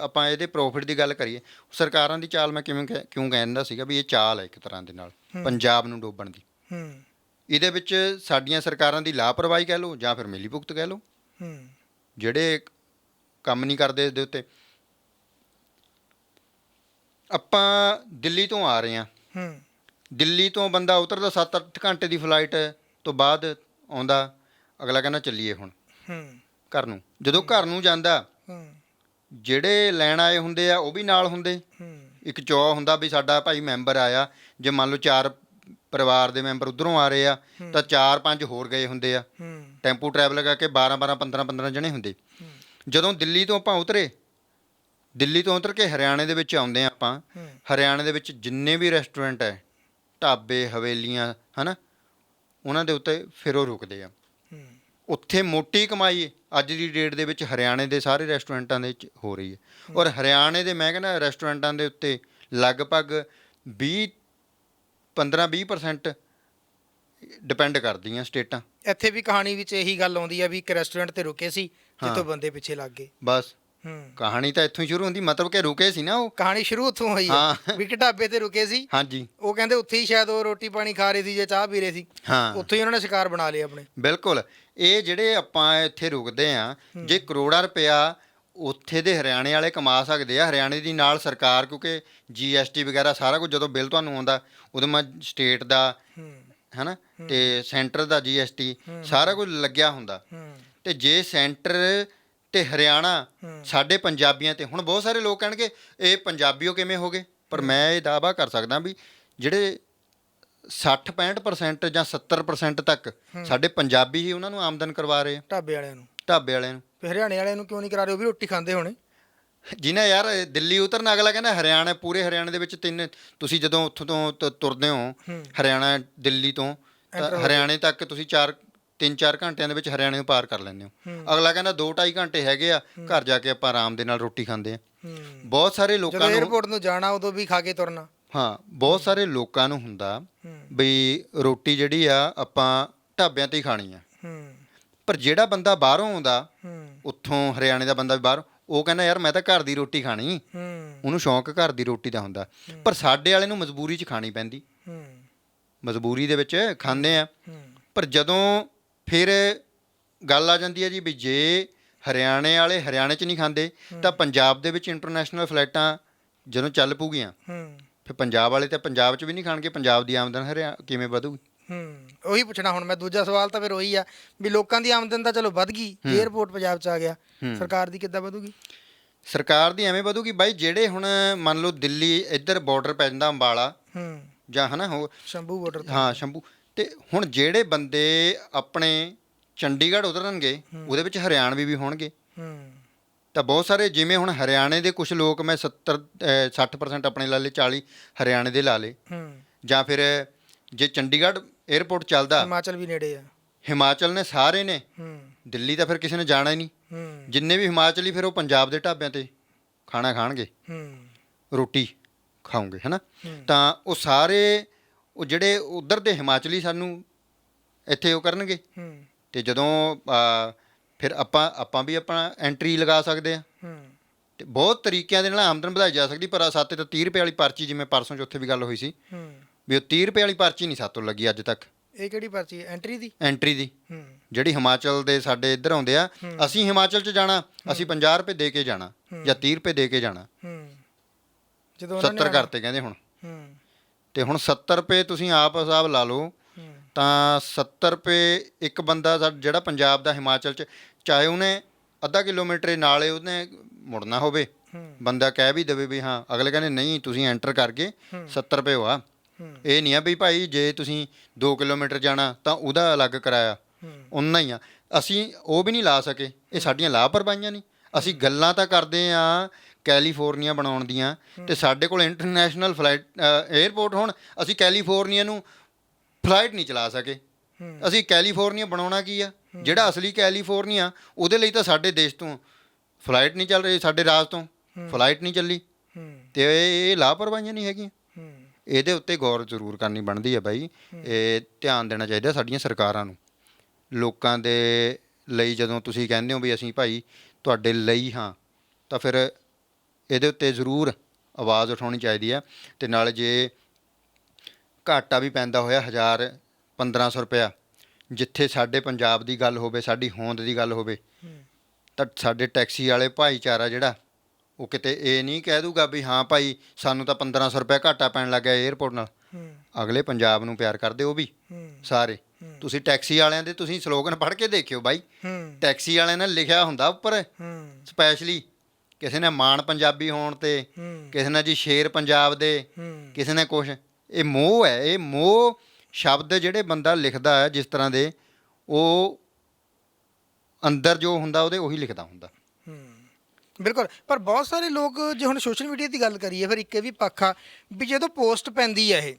ਆਪਾਂ ਇਹਦੇ ਪ੍ਰੋਫਿਟ ਦੀ ਗੱਲ ਕਰੀਏ ਸਰਕਾਰਾਂ ਦੀ ਚਾਲ ਮੈਂ ਕਿਵੇਂ ਕਿਉਂ ਕਹਿੰਦਾ ਸੀਗਾ ਵੀ ਇਹ ਚਾਲ ਹੈ ਇੱਕ ਤਰ੍ਹਾਂ ਦੇ ਨਾਲ ਪੰਜਾਬ ਨੂੰ ਡੋਬਣ ਦੀ। ਹੂੰ। ਇਹਦੇ ਵਿੱਚ ਸਾਡੀਆਂ ਸਰਕਾਰਾਂ ਦੀ ਲਾਪਰਵਾਹੀ ਕਹਿ ਲਓ ਜਾਂ ਫਿਰ ਮਿਲੀ ਭੁਗਤ ਕਹਿ ਲਓ। ਹੂੰ। ਜਿਹੜੇ ਕੰਮ ਨਹੀਂ ਕਰਦੇ ਇਸ ਦੇ ਉੱਤੇ ਆਪਾਂ ਦਿੱਲੀ ਤੋਂ ਆ ਰਹੇ ਹਾਂ। ਹੂੰ। ਦਿੱਲੀ ਤੋਂ ਬੰਦਾ ਉਤਰਦਾ 7-8 ਘੰਟੇ ਦੀ ਫਲਾਈਟ ਤੋਂ ਬਾਅਦ ਆਉਂਦਾ ਅਗਲਾ ਕਹਿੰਦਾ ਚੱਲੀਏ ਹੁਣ ਹੂੰ। ਘਰ ਨੂੰ। ਜਦੋਂ ਘਰ ਨੂੰ ਜਾਂਦਾ ਹੂੰ। ਜਿਹੜੇ ਲੈਣ ਆਏ ਹੁੰਦੇ ਆ ਉਹ ਵੀ ਨਾਲ ਹੁੰਦੇ। ਹੂੰ। ਇੱਕ ਚੌ ਹੁੰਦਾ ਵੀ ਸਾਡਾ ਭਾਈ ਮੈਂਬਰ ਆਇਆ। ਜੇ ਮੰਨ ਲਓ ਚਾਰ ਪਰਿਵਾਰ ਦੇ ਮੈਂਬਰ ਉਧਰੋਂ ਆ ਰਹੇ ਆ ਤਾਂ ਚਾਰ ਪੰਜ ਹੋਰ ਗਏ ਹੁੰਦੇ ਆ। ਹੂੰ। ਟੈਂਪੂ ਟਰੈਵਲ ਕਰਕੇ 12 12 15 15 ਜਣੇ ਹੁੰਦੇ। ਜਦੋਂ ਦਿੱਲੀ ਤੋਂ ਆਪਾਂ ਉਤਰੇ ਦਿੱਲੀ ਤੋਂ ਉਤਰ ਕੇ ਹਰਿਆਣੇ ਦੇ ਵਿੱਚ ਆਉਂਦੇ ਆ ਆਪਾਂ। ਹਰਿਆਣੇ ਦੇ ਵਿੱਚ ਜਿੰਨੇ ਵੀ ਰੈਸਟੋਰੈਂਟ ਹੈ ਢਾਬੇ ਹਵੇਲੀਆਂ ਹਨਾ ਉਹਨਾਂ ਦੇ ਉੱਤੇ ਫਿਰ ਉਹ ਰੁਕਦੇ ਆ। ਉੱਥੇ ਮੋਟੀ ਕਮਾਈ ਅੱਜ ਦੀ ਡੇਟ ਦੇ ਵਿੱਚ ਹਰਿਆਣੇ ਦੇ ਸਾਰੇ ਰੈਸਟੋਰੈਂਟਾਂ ਦੇ ਵਿੱਚ ਹੋ ਰਹੀ ਹੈ। ਔਰ ਹਰਿਆਣੇ ਦੇ ਮੈਂ ਕਹਿੰਦਾ ਰੈਸਟੋਰੈਂਟਾਂ ਦੇ ਉੱਤੇ ਲਗਭਗ 20 15-20% ਡਿਪੈਂਡ ਕਰਦੀਆਂ ਸਟੇਟਾਂ। ਇੱਥੇ ਵੀ ਕਹਾਣੀ ਵਿੱਚ ਇਹੀ ਗੱਲ ਆਉਂਦੀ ਆ ਵੀ ਇੱਕ ਰੈਸਟੋਰੈਂਟ ਤੇ ਰੁਕੇ ਸੀ ਜਿੱਥੋਂ। ਬੰਦੇ ਪਿੱਛੇ ਲੱਗ ਗਏ। ਬਸ। ਹੂੰ ਕਹਾਣੀ ਤਾਂ ਇੱਥੋਂ ਹੀ ਸ਼ੁਰੂ ਹੁੰਦੀ ਮਤਲਬ ਕਿ ਰੁਕੇ ਸੀ ਨਾ ਉਹ। ਕਹਾਣੀ ਸ਼ੁਰੂ ਉੱਥੋਂ ਹੋਈ ਹਾਂ। ਵੀ ਇੱਕ ਢਾਬੇ ਤੇ ਰੁਕੇ ਸੀ। ਹਾਂਜੀ। ਉਹ ਕਹਿੰਦੇ ਉੱਥੇ ਹੀ ਸ਼ਾਇਦ ਉਹ ਰੋਟੀ ਪਾਣੀ ਖਾ ਰਹੇ ਸੀ ਜਾਂ ਚਾਹ ਪੀ ਰਹੇ ਸੀ। ਹਾਂ। ਉੱਥੋਂ ਹੀ ਉਹਨਾਂ ਨੇ ਸ਼ਿਕਾਰ ਬਣਾ ਲਏ ਆਪਣੇ। ਬਿਲਕੁਲ। ਇਹ ਜਿਹੜੇ ਆਪਾਂ ਇੱਥੇ ਰੁਕਦੇ ਆ ਜੇ ਕਰੋੜਾਂ ਰੁਪਇਆ ਉੱਥੇ ਦੇ ਹਰਿਆਣੇ ਵਾਲੇ ਕਮਾ ਸਕਦੇ ਆ ਹਰਿਆਣੇ ਦੀ ਨਾਲ ਸਰਕਾਰ ਕਿਉਂਕਿ ਜੀਐਸਟੀ ਵਗੈਰਾ ਸਾਰਾ ਕੁਝ ਜਦੋਂ ਬਿੱਲ ਤੁਹਾਨੂੰ ਆਉਂਦਾ ਉਦੋਂ ਮੈਂ ਸਟੇਟ ਦਾ ਹੂੰ ਹਨਾ ਤੇ ਸੈਂਟਰ ਦਾ ਜੀਐਸਟੀ ਸਾਰਾ ਕੁਝ ਲੱਗਿਆ ਹੁੰਦਾ। ਹੂੰ। ਤੇ ਜੇ ਸੈਂਟਰ ਤੇ ਹਰਿਆਣਾ। ਸਾਡੇ ਪੰਜਾਬੀਆਂ ਤੇ। ਹੁਣ ਬਹੁਤ ਸਾਰੇ ਲੋਕ ਕਹਿਣਗੇ ਇਹ ਪੰਜਾਬੀਓ ਕਿਵੇਂ ਹੋ ਗਏ? ਪਰ ਮੈਂ ਇਹ ਦਾਅਵਾ ਕਰ ਸਕਦਾ ਵੀ ਜਿਹੜੇ 60-65% ਜਾਂ 70% ਤੱਕ ਸਾਡੇ ਪੰਜਾਬੀ ਹੀ ਉਹਨਾਂ ਨੂੰ ਆਮਦਨ ਕਰਵਾ ਰਹੇ ਆ। ਢਾਬੇ ਵਾਲਿਆਂ ਨੂੰ। ਢਾਬੇ ਵਾਲਿਆਂ ਨੂੰ। ਤੇ ਹਰਿਆਣੇ ਵਾਲਿਆਂ ਨੂੰ ਕਿਉਂ ਨਹੀਂ ਕਰਾ ਰਹੇ? ਉਹ ਵੀ ਰੋਟੀ ਖਾਂਦੇ ਹੋਣੇ। ਜਿਨ੍ਹਾਂ ਯਾਰ ਦਿੱਲੀ ਉਤਰਨ ਅਗਲਾ ਕਹਿੰਦਾ ਹਰਿਆਣਾ ਪੂਰੇ ਹਰਿਆਣੇ ਦੇ ਵਿੱਚ ਤਿੰਨ ਤੁਸੀਂ ਜਦੋਂ ਉੱਥੋਂ ਤੋਂ ਤੁਰਦੇ ਹੋ। ਹਰਿਆਣਾ ਦਿੱਲੀ ਤੋਂ ਹਰਿਆਣੇ ਤੱਕ ਤੁਸੀਂ 4 3-4 ਘੰਟਿਆਂ ਦੇ ਵਿੱਚ ਹਰਿਆਣੇ ਨੂੰ ਪਾਰ ਕਰ ਲੈਂਦੇ ਹੋ। ਅਗਲਾ ਕਹਿੰਦਾ 2-2.5 ਘੰਟੇ ਹੈਗੇ ਆ ਘਰ ਜਾ ਕੇ ਆਪਾਂ ਆਰਾਮ ਦੇ ਨਾਲ ਰੋਟੀ ਖਾਂਦੇ ਆ ਬਹੁਤ ਸਾਰੇ ਲੋਕਾਂ ਨੂੰ 에어ਪੋਰਟ ਨੂੰ ਜਾਣਾ ਉਦੋਂ ਵੀ ਖਾ ਕੇ ਤੁਰਨਾ। ਹਾਂ ਬਹੁਤ ਸਾਰੇ ਲੋਕਾਂ ਨੂੰ ਹੁੰਦਾ ਵੀ ਰੋਟੀ ਜਿਹੜੀ ਆ ਆਪਾਂ ਢਾਬਿਆਂ ਤੇ ਹੀ ਖਾਣੀ ਆ। ਪਰ ਜਿਹੜਾ ਬੰਦਾ ਬਾਹਰੋਂ ਆਉਂਦਾ ਉੱਥੋਂ ਹਰਿਆਣੇ ਦਾ ਬੰਦਾ ਵੀ ਬਾਹਰ ਉਹ ਕਹਿੰਦਾ ਯਾਰ ਮੈਂ ਤਾਂ ਘਰ ਦੀ ਰੋਟੀ ਖਾਣੀ। ਉਹਨੂੰ ਸ਼ੌਂਕ ਘਰ ਦੀ ਰੋਟੀ ਦਾ ਹੁੰਦਾ। ਪਰ ਸਾਡੇ ਵਾਲੇ ਨੂੰ ਮਜਬੂਰੀ 'ਚ ਖਾਣੀ ਪੈਂਦੀ। ਮਜਬੂਰੀ ਦੇ ਵਿੱਚ ਖਾਂਦੇ ਆ। ਪਰ ਜਦੋਂ ਫਿਰ ਗੱਲ ਆ ਜਾਂਦੀ ਹੈ ਜੀ ਵੀ ਜੇ ਹਰਿਆਣੇ ਵਾਲੇ ਹਰਿਆਣੇ 'ਚ ਨਹੀਂ ਖਾਂਦੇ ਤਾਂ ਪੰਜਾਬ ਦੇ ਵਿੱਚ ਇੰਟਰਨੈਸ਼ਨਲ ਫਲਾਈਟਾਂ ਜਦੋਂ ਚੱਲ ਪੂਗੀਆਂ ਹੂੰ। ਫਿਰ ਪੰਜਾਬ ਵਾਲੇ ਤਾਂ ਪੰਜਾਬ 'ਚ ਵੀ ਨਹੀਂ ਖਾਣਗੇ ਪੰਜਾਬ ਦੀ ਆਮਦਨ ਹਰਿਆ ਕਿਵੇਂ ਵਧੂਗੀ? ਹੂੰ ਉਹੀ ਪੁੱਛਣਾ ਹੁਣ ਮੈਂ ਦੂਜਾ ਸਵਾਲ ਤਾਂ ਫਿਰ ਉਹੀ ਆ ਵੀ ਲੋਕਾਂ ਦੀ ਆਮਦਨ ਤਾਂ ਚਲੋ ਵੱਧ ਗਈ 에어ਪੋਰਟ ਪੰਜਾਬ ਚ ਆ ਗਿਆ ਸਰਕਾਰ ਦੀ ਕਿੱਦਾਂ ਵਧੂਗੀ? ਸਰਕਾਰ ਦੀ ਐਵੇਂ ਵਧੂਗੀ ਬਾਈ ਜਿਹੜੇ ਹੁਣ ਮੰਨ ਲਓ ਦਿੱਲੀ ਇੱਧਰ ਬਾਰਡਰ ਪੈ ਜਾਂਦਾ ਅੰਬਾਲਾ ਹੂੰ। ਜਾਂ ਹਨਾ ਹੋ ਸ਼ੰਭੂ ਬਾਰਡਰ ਹਾਂ ਸ਼ੰਭੂ ਤੇ ਹੁਣ ਜਿਹੜੇ ਬੰਦੇ ਆਪਣੇ ਚੰਡੀਗੜ੍ਹ ਉਤਰਨਗੇ ਉਹਦੇ ਵਿੱਚ ਹਰਿਆਣਵੀ ਵੀ ਹੋਣਗੇ। ਹੂੰ। ਤਾਂ ਬਹੁਤ ਸਾਰੇ ਜਿਵੇਂ ਹੁਣ ਹਰਿਆਣੇ ਦੇ ਕੁਝ ਲੋਕ ਮੈਂ 70 ਅਹ 60% ਆਪਣੇ ਲਾ ਲਏ 40 ਹਰਿਆਣੇ ਦੇ ਲਾ ਹੂੰ। ਜਾਂ ਫਿਰ ਜੇ ਚੰਡੀਗੜ੍ਹ 에ਅਰਪੋਰਟ ਚੱਲਦਾ ਹਿਮਾਚਲ ਵੀ ਨੇੜੇ ਆ। ਹਿਮਾਚਲ ਨੇ ਸਾਰੇ ਨੇ ਹੂੰ। ਦਿੱਲੀ ਤਾਂ ਫਿਰ ਕਿਸੇ ਨੇ ਜਾਣਾ ਹੀ ਨਹੀਂ। ਹੂੰ। ਜਿੰਨੇ ਵੀ ਹਿਮਾਚਲੀ ਫਿਰ ਉਹ ਪੰਜਾਬ ਦੇ ਢਾਬਿਆਂ ਤੇ ਖਾਣਾ ਖਾਣਗੇ। ਹੂੰ। ਰੋਟੀ ਖਾਓਗੇ ਹੈਨਾ। ਤਾਂ ਉਹ ਸਾਰੇ ਉਹ ਜਿਹੜੇ ਉਧਰ ਦੇ ਹਿਮਾਚਲੀ ਸਾਨੂੰ ਇੱਥੇ ਉਹ ਕਰਨਗੇ। ਹੂੰ। ਤੇ ਜਦੋਂ ਫਿਰ ਆਪਾਂ ਆਪਾਂ ਵੀ ਆਪਣਾ ਐਂਟਰੀ ਲਗਾ ਸਕਦੇ ਆ ਹੂੰ। ਤੇ ਬਹੁਤ ਤਰੀਕਿਆਂ ਦੇ ਨਾਲ ਆਮਦਨ ਵਧਾਈ ਜਾ ਸਕਦੀ ਪਰ ਆ ਸਾਤੇ ਤਾਂ 30 ਰੁਪਏ ਵਾਲੀ ਪਰਚੀ ਜਿਵੇਂ ਪਰਸੋਂ ਚੌਥੇ ਵੀ ਗੱਲ ਹੋਈ ਸੀ ਹੂੰ। ਵੀ ਉਹ 30 ਰੁਪਏ ਵਾਲੀ ਪਰਚੀ ਨਹੀਂ ਸਾਤੋਂ ਲੱਗੀ ਅੱਜ ਤੱਕ। ਇਹ ਕਿਹੜੀ ਪਰਚੀ ਹੈ? ਐਂਟਰੀ ਦੀ? ਐਂਟਰੀ ਦੀ। ਹੂੰ। ਜਿਹੜੀ ਹਿਮਾਚਲ ਦੇ ਸਾਡੇ ਇੱਧਰ ਆਉਂਦੇ ਆ ਅਸੀਂ ਹਿਮਾਚਲ 'ਚ ਜਾਣਾ ਅਸੀਂ 50 ਰੁਪਏ ਦੇ ਕੇ ਜਾਣਾ ਜਾਂ 30 ਰੁਪਏ ਦੇ ਕੇ ਜਾਣਾ। ਹੂੰ। ਜਦੋਂ ਉਹਨਾਂ ਨੇ 70 ਕਰਤੇ ਕਹਿੰਦੇ ਹੁਣ। ਹੂੰ। ਤੇ ਹੁਣ 70 ਰੁਪਏ ਤੁਸੀਂ ਆਪ ਹਿਸਾਬ ਲਾ ਲਓ ਤਾਂ 70 ਰੁਪਏ ਇੱਕ ਬੰਦਾ ਜਿਹੜਾ ਪੰਜਾਬ ਦਾ ਹਿਮਾਚਲ 'ਚ ਚਾਹੇ ਉਹਨੇ ਅੱਧਾ ਕਿਲੋਮੀਟਰ ਨਾਲੇ ਉਹਨੇ ਮੁੜਨਾ ਹੋਵੇ ਬੰਦਾ ਕਹਿ ਵੀ ਦੇਵੇ ਵੀ ਹਾਂ ਅਗਲੇ ਕਹਿੰਦੇ ਨਹੀਂ ਤੁਸੀਂ ਐਂਟਰ ਕਰਕੇ 70 ਰੁਪਏ ਹੋਆ। ਇਹ ਨਹੀਂ ਆ ਵੀ ਭਾਈ ਜੇ ਤੁਸੀਂ 2 ਕਿਲੋਮੀਟਰ ਜਾਣਾ ਤਾਂ ਉਹਦਾ ਅਲੱਗ ਕਿਰਾਇਆ। ਉਨਾ ਹੀ ਆ। ਅਸੀਂ ਉਹ ਵੀ ਨਹੀਂ ਲਾ ਸਕੇ। ਇਹ ਸਾਡੀਆਂ ਲਾਪਰਵਾਹੀਆਂ ਨਹੀਂ। ਅਸੀਂ ਗੱਲਾਂ ਤਾਂ ਕਰਦੇ ਆ ਕੈਲੀਫੋਰਨੀਆ ਬਣਾਉਣ ਦੀਆਂ ਤੇ ਸਾਡੇ ਕੋਲ ਇੰਟਰਨੈਸ਼ਨਲ ਫਲਾਈਟ 에ਅਰਪੋਰਟ ਹੋਣ ਅਸੀਂ ਕੈਲੀਫੋਰਨੀਆ ਨੂੰ ਫਲਾਈਟ ਨਹੀਂ ਚਲਾ ਸਕੇ। ਅਸੀਂ ਕੈਲੀਫੋਰਨੀਆ ਬਣਾਉਣਾ ਕੀ ਆ? ਜਿਹੜਾ ਅਸਲੀ ਕੈਲੀਫੋਰਨੀਆ ਉਹਦੇ ਲਈ ਤਾਂ ਸਾਡੇ ਦੇਸ਼ ਤੋਂ ਫਲਾਈਟ ਨਹੀਂ ਚੱਲ ਰਹੀ ਸਾਡੇ ਰਾਜ ਤੋਂ ਫਲਾਈਟ ਨਹੀਂ ਚੱਲੀ। ਤੇ ਇਹ ਲਾਪਰਵਾਹੀਆਂ ਨਹੀਂ ਹੈਗੀਆਂ। ਇਹਦੇ ਉੱਤੇ ਗੌਰ ਜ਼ਰੂਰ ਕਰਨੀ ਬਣਦੀ ਹੈ ਬਾਈ। ਇਹ ਧਿਆਨ ਦੇਣਾ ਚਾਹੀਦਾ ਸਾਡੀਆਂ ਸਰਕਾਰਾਂ ਨੂੰ। ਲੋਕਾਂ ਦੇ ਲਈ ਜਦੋਂ ਤੁਸੀਂ ਕਹਿੰਦੇ ਹੋ ਵੀ ਅਸੀਂ ਭਾਈ ਤੁਹਾਡੇ ਲਈ ਹਾਂ ਤਾਂ ਫਿਰ ਇਹਦੇ ਉੱਤੇ ਜ਼ਰੂਰ ਆਵਾਜ਼ ਉਠਾਉਣੀ ਚਾਹੀਦੀ ਹੈ ਤੇ ਨਾਲ ਜੇ ਘਾਟਾ ਵੀ ਪੈਂਦਾ ਹੋਇਆ 1000 1500 ਰੁਪਇਆ ਜਿੱਥੇ ਸਾਡੇ ਪੰਜਾਬ ਦੀ ਗੱਲ ਹੋਵੇ ਸਾਡੀ ਹੋਂਦ ਦੀ ਗੱਲ ਹੋਵੇ ਤਾਂ ਸਾਡੇ ਟੈਕਸੀ ਵਾਲੇ ਭਾਈਚਾਰਾ ਜਿਹੜਾ ਉਹ ਕਿਤੇ ਇਹ ਨਹੀਂ ਕਹਿ ਦੂਗਾ ਵੀ ਹਾਂ ਭਾਈ ਸਾਨੂੰ ਤਾਂ 1500 ਰੁਪਏ ਘਾਟਾ ਪੈਣ ਲੱਗਾ 에ਅਰਪੋਰਟ ਨਾਲ। ਹੂੰ ਅਗਲੇ ਪੰਜਾਬ ਨੂੰ ਪਿਆਰ ਕਰਦੇ ਉਹ ਵੀ ਸਾਰੇ। ਤੁਸੀਂ ਟੈਕਸੀ ਵਾਲਿਆਂ ਦੇ ਤੁਸੀਂ ਸਲੋਗਨ ਪੜ੍ਹ ਕੇ ਦੇਖਿਓ ਬਾਈ। ਟੈਕਸੀ ਵਾਲਿਆਂ ਨੇ ਲਿਖਿਆ ਹੁੰਦਾ ਉੱਪਰ ਸਪੈਸ਼ਲੀ ਕਿਸੇ ਨੇ ਮਾਣ ਪੰਜਾਬੀ ਹੋਣ ਤੇ ਕਿਸੇ ਨੇ ਜੀ ਸ਼ੇਰ ਪੰਜਾਬ ਦੇ ਕਿਸੇ ਨੇ ਕੁਛ ਇਹ ਮੋਹ ਹੈ ਇਹ ਮੋਹ ਸ਼ਬਦ ਜਿਹੜੇ ਬੰਦਾ ਲਿਖਦਾ ਹੈ ਜਿਸ ਤਰ੍ਹਾਂ ਦੇ ਉਹ ਅੰਦਰ ਜੋ ਹੁੰਦਾ ਉਹਦੇ ਉਹੀ ਲਿਖਦਾ ਹੁੰਦਾ। ਬਿਲਕੁਲ ਪਰ ਬਹੁਤ ਸਾਰੇ ਲੋਕ ਜੇ ਹੁਣ ਸੋਸ਼ਲ ਮੀਡੀਆ ਦੀ ਗੱਲ ਕਰੀਏ ਫਿਰ ਇੱਕ ਇਹ ਵੀ ਪੱਖ ਆ ਵੀ ਜਦੋਂ ਪੋਸਟ ਪੈਂਦੀ ਹੈ ਇਹ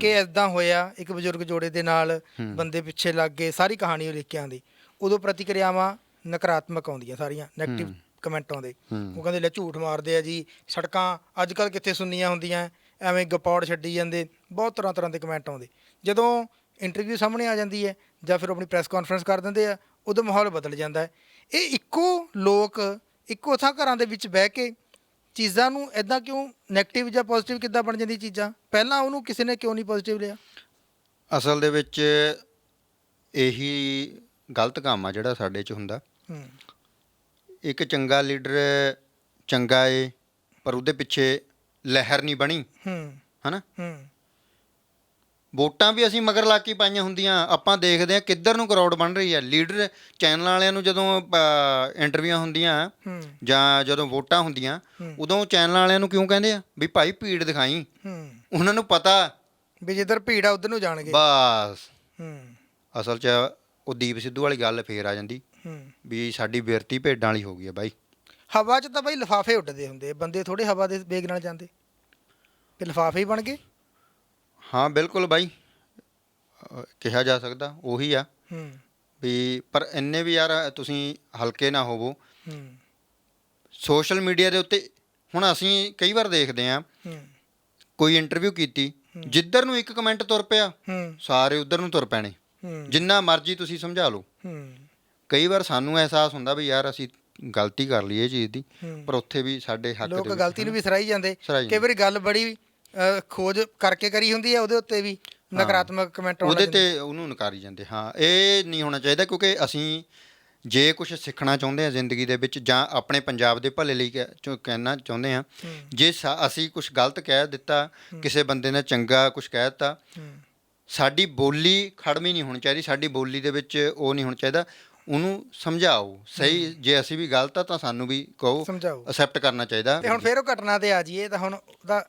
ਕਿ ਐਦਾਂ ਹੋਇਆ ਇੱਕ ਬਜ਼ੁਰਗ ਜੋੜੇ ਦੇ ਨਾਲ ਬੰਦੇ ਪਿੱਛੇ ਲੱਗ ਗਏ ਸਾਰੀ ਕਹਾਣੀ ਉਹ ਲਿਖ ਕੇ ਆਂਦੀ ਉਦੋਂ ਪ੍ਰਤੀਕਿਰਿਆਵਾਂ ਨਕਾਰਾਤਮਕ ਆਉਂਦੀਆਂ ਸਾਰੀਆਂ 네ਗੇਟਿਵ ਕਮੈਂਟ ਆਉਂਦੇ। ਉਹ ਕਹਿੰਦੇ ਲੈ ਝੂਠ ਮਾਰਦੇ ਆ ਜੀ। ਸੜਕਾਂ ਅੱਜ ਕੱਲ ਕਿੱਥੇ ਸੁੰਨੀਆਂ ਹੁੰਦੀਆਂ ਐਵੇਂ ਗਪੌੜ ਛੱਡੀ ਜਾਂਦੇ ਬਹੁਤ ਤਰ੍ਹਾਂ ਤਰ੍ਹਾਂ ਦੇ ਕਮੈਂਟ ਆਉਂਦੇ। ਜਦੋਂ ਇੰਟਰਵਿਊ ਸਾਹਮਣੇ ਆ ਜਾਂਦੀ ਹੈ ਜਾਂ ਫਿਰ ਆਪਣੀ ਪ੍ਰੈਸ ਕਾਨਫਰੰਸ ਕਰ ਦਿੰਦੇ ਆ ਉਦੋਂ ਮਾਹੌਲ ਬਦਲ ਜਾਂਦਾ ਹੈ। ਇਹ ਇੱਕੋ ਲੋਕ ਇੱਕੋ ਥਾਂ ਘਰਾਂ ਦੇ ਵਿੱਚ ਬਹਿ ਕੇ ਚੀਜ਼ਾਂ ਨੂੰ ਐਦਾਂ ਕਿਉਂ 네ਗੇਟਿਵ ਜਾਂ ਪੋਜ਼ਿਟਿਵ ਕਿੱਦਾਂ ਬਣ ਜਾਂਦੀ ਚੀਜ਼ਾਂ? ਪਹਿਲਾਂ ਉਹਨੂੰ ਕਿਸੇ ਨੇ ਕਿਉਂ ਨਹੀਂ ਪੋਜ਼ਿਟਿਵ ਲਿਆ? ਅਸਲ ਦੇ ਵਿੱਚ ਇਹੀ ਗਲਤ ਕੰਮ ਆ ਜਿਹੜਾ ਸਾਡੇ 'ਚ ਹੁੰਦਾ। ਹੂੰ। ਇੱਕ ਚੰਗਾ ਲੀਡਰ ਚੰਗਾ ਏ ਪਰ ਉਹਦੇ ਪਿੱਛੇ ਲਹਿਰ ਨਹੀਂ ਬਣੀ। ਹੂੰ। ਹਨਾ? ਹੂੰ। ਵੋਟਾਂ ਵੀ ਅਸੀਂ ਮਗਰ ਲਾ ਕੇ ਪਾਈਆਂ ਹੁੰਦੀਆਂ। ਆਪਾਂ ਦੇਖਦੇ ਆ ਕਿੱਧਰ ਨੂੰ ਕਰਾਊਡ ਬਣ ਰਹੀ ਹੈ। ਲੀਡਰ ਚੈਨਲ ਵਾਲਿਆਂ ਨੂੰ ਜਦੋਂ ਇੰਟਰਵਿਊਆਂ ਹੁੰਦੀਆਂ ਜਾਂ ਜਦੋਂ ਵੋਟਾਂ ਹੁੰਦੀਆਂ। ਉਦੋਂ ਚੈਨਲ ਵਾਲਿਆਂ ਨੂੰ ਕਿਉਂ ਕਹਿੰਦੇ ਆ? ਵੀ ਭਾਈ ਭੀੜ ਦਿਖਾਈ। ਉਹਨਾਂ ਨੂੰ ਪਤਾ। ਵੀ ਜਿੱਧਰ ਭੀੜ ਆ ਉਧਰ ਨੂੰ ਜਾਣਗੇ। ਬਸ। ਅਸਲ 'ਚ ਉਹ ਦੀਪ ਸਿੱਧੂ ਵਾਲੀ ਗੱਲ ਫੇਰ ਆ ਜਾਂਦੀ। ਵੀ ਸਾਡੀ ਬਿਰਤੀ ਭੇਡਾਂ ਵਾਲੀ ਹੋ ਗਈ ਹੈ ਬਾਈ। ਹਵਾ 'ਚ ਤਾਂ ਬਈ ਲਿਫਾਫੇ ਉੱਡਦੇ ਹੁੰਦੇ ਆ, ਬੰਦੇ ਥੋੜੇ ਹਵਾ ਦੇ ਵੇਗ ਨਾਲ ਜਾਂਦੇ। ਤੇ ਲਿਫਾਫੇ ਹੀ ਬਣ ਗਏ। ਹਾਂ ਬਿਲਕੁਲ ਬਾਈ। ਕਿਹਾ ਜਾ ਸਕਦਾ ਉਹੀ ਆ। ਹੂੰ। ਵੀ ਪਰ ਇੰਨੇ ਵੀ ਯਾਰ ਤੁਸੀਂ ਹਲਕੇ ਨਾ ਹੋਵੋ। ਹੂੰ। ਸੋਸ਼ਲ ਮੀਡੀਆ ਦੇ ਉੱਤੇ ਹੁਣ ਅਸੀਂ ਕਈ ਵਾਰ ਦੇਖਦੇ ਆ। ਹੂੰ। ਕੋਈ ਇੰਟਰਵਿਊ ਕੀਤੀ ਜਿੱਧਰ ਨੂੰ ਇੱਕ ਕਮੈਂਟ ਤੁਰ ਪਿਆ ਹੂੰ। ਸਾਰੇ ਉਧਰ ਨੂੰ ਤੁਰ ਪੈਣੇ। ਹੂੰ। ਜਿੰਨਾ ਮਰਜ਼ੀ ਤੁਸੀਂ ਸਮਝਾ ਲਓ। ਹੂੰ। ਕਈ ਵਾਰ ਸਾਨੂੰ ਅਹਿਸਾਸ ਹੁੰਦਾ ਵੀ ਯਾਰ ਅਸੀਂ ਗਲਤੀ ਕਰ ਲਈ ਇਹ ਚੀਜ਼ ਦੀ। ਪਰ ਉੱਥੇ ਵੀ ਸਾਡੇ ਹੱਕ ਦੇ ਲੋਕ ਗਲਤੀ ਨੂੰ ਵੀ ਸਰਾਈ ਜਾਂਦੇ ਕਈ ਵਾਰੀ ਗੱਲ ਬੜੀ ਖੋਜ ਕਰਕੇ ਕਰੀ ਹੁੰਦੀ ਹੈ ਉਹਦੇ ਉੱਤੇ ਵੀ ਨਕਾਰਾਤਮਕ ਕਮੈਂਟ ਉਹਦੇ। ਤੇ ਉਹਨੂੰ ਨਕਾਰੀ ਜਾਂਦੇ ਹਾਂ ਇਹ ਨਹੀਂ ਹੋਣਾ ਚਾਹੀਦਾ ਕਿਉਂਕਿ ਅਸੀਂ ਜੇ ਕੁਝ ਸਿੱਖਣਾ ਚਾਹੁੰਦੇ ਹਾਂ ਜ਼ਿੰਦਗੀ ਦੇ ਵਿੱਚ ਜਾਂ ਆਪਣੇ ਪੰਜਾਬ ਦੇ ਭਲੇ ਲਈ ਕਹਿਣਾ ਚਾਹੁੰਦੇ ਹਾਂ ਹੂੰ। ਜੇ ਅਸੀਂ ਕੁਝ ਗਲਤ ਕਹਿ ਦਿੱਤਾ ਕਿਸੇ ਬੰਦੇ ਨੇ ਚੰਗਾ ਕੁਝ ਕਹਿ ਦਿੱਤਾ ਸਾਡੀ ਬੋਲੀ ਖੜਮੀ ਨਹੀਂ ਹੋਣੀ ਚਾਹੀਦੀ ਸਾਡੀ ਬੋਲੀ ਦੇ ਵਿੱਚ ਉਹ ਨਹੀਂ ਹੋਣਾ ਚਾਹੀਦਾ ਉਹਨੂੰ ਸਮਝਾਓ। ਸਹੀ ਜੇ ਅਸੀਂ ਵੀ ਗਲਤ ਆ ਤਾਂ ਸਾਨੂੰ ਵੀ ਕਹੋ ਸਮਝਾਓ। ਅਸੈਪਟ ਕਰਨਾ ਚਾਹੀਦਾ। ਤੇ ਹੁਣ ਫੇਰ ਉਹ ਘਟਨਾ ਤੇ ਆ ਜਾਈਏ ਤਾਂ ਹੁਣ ਉਹਦਾ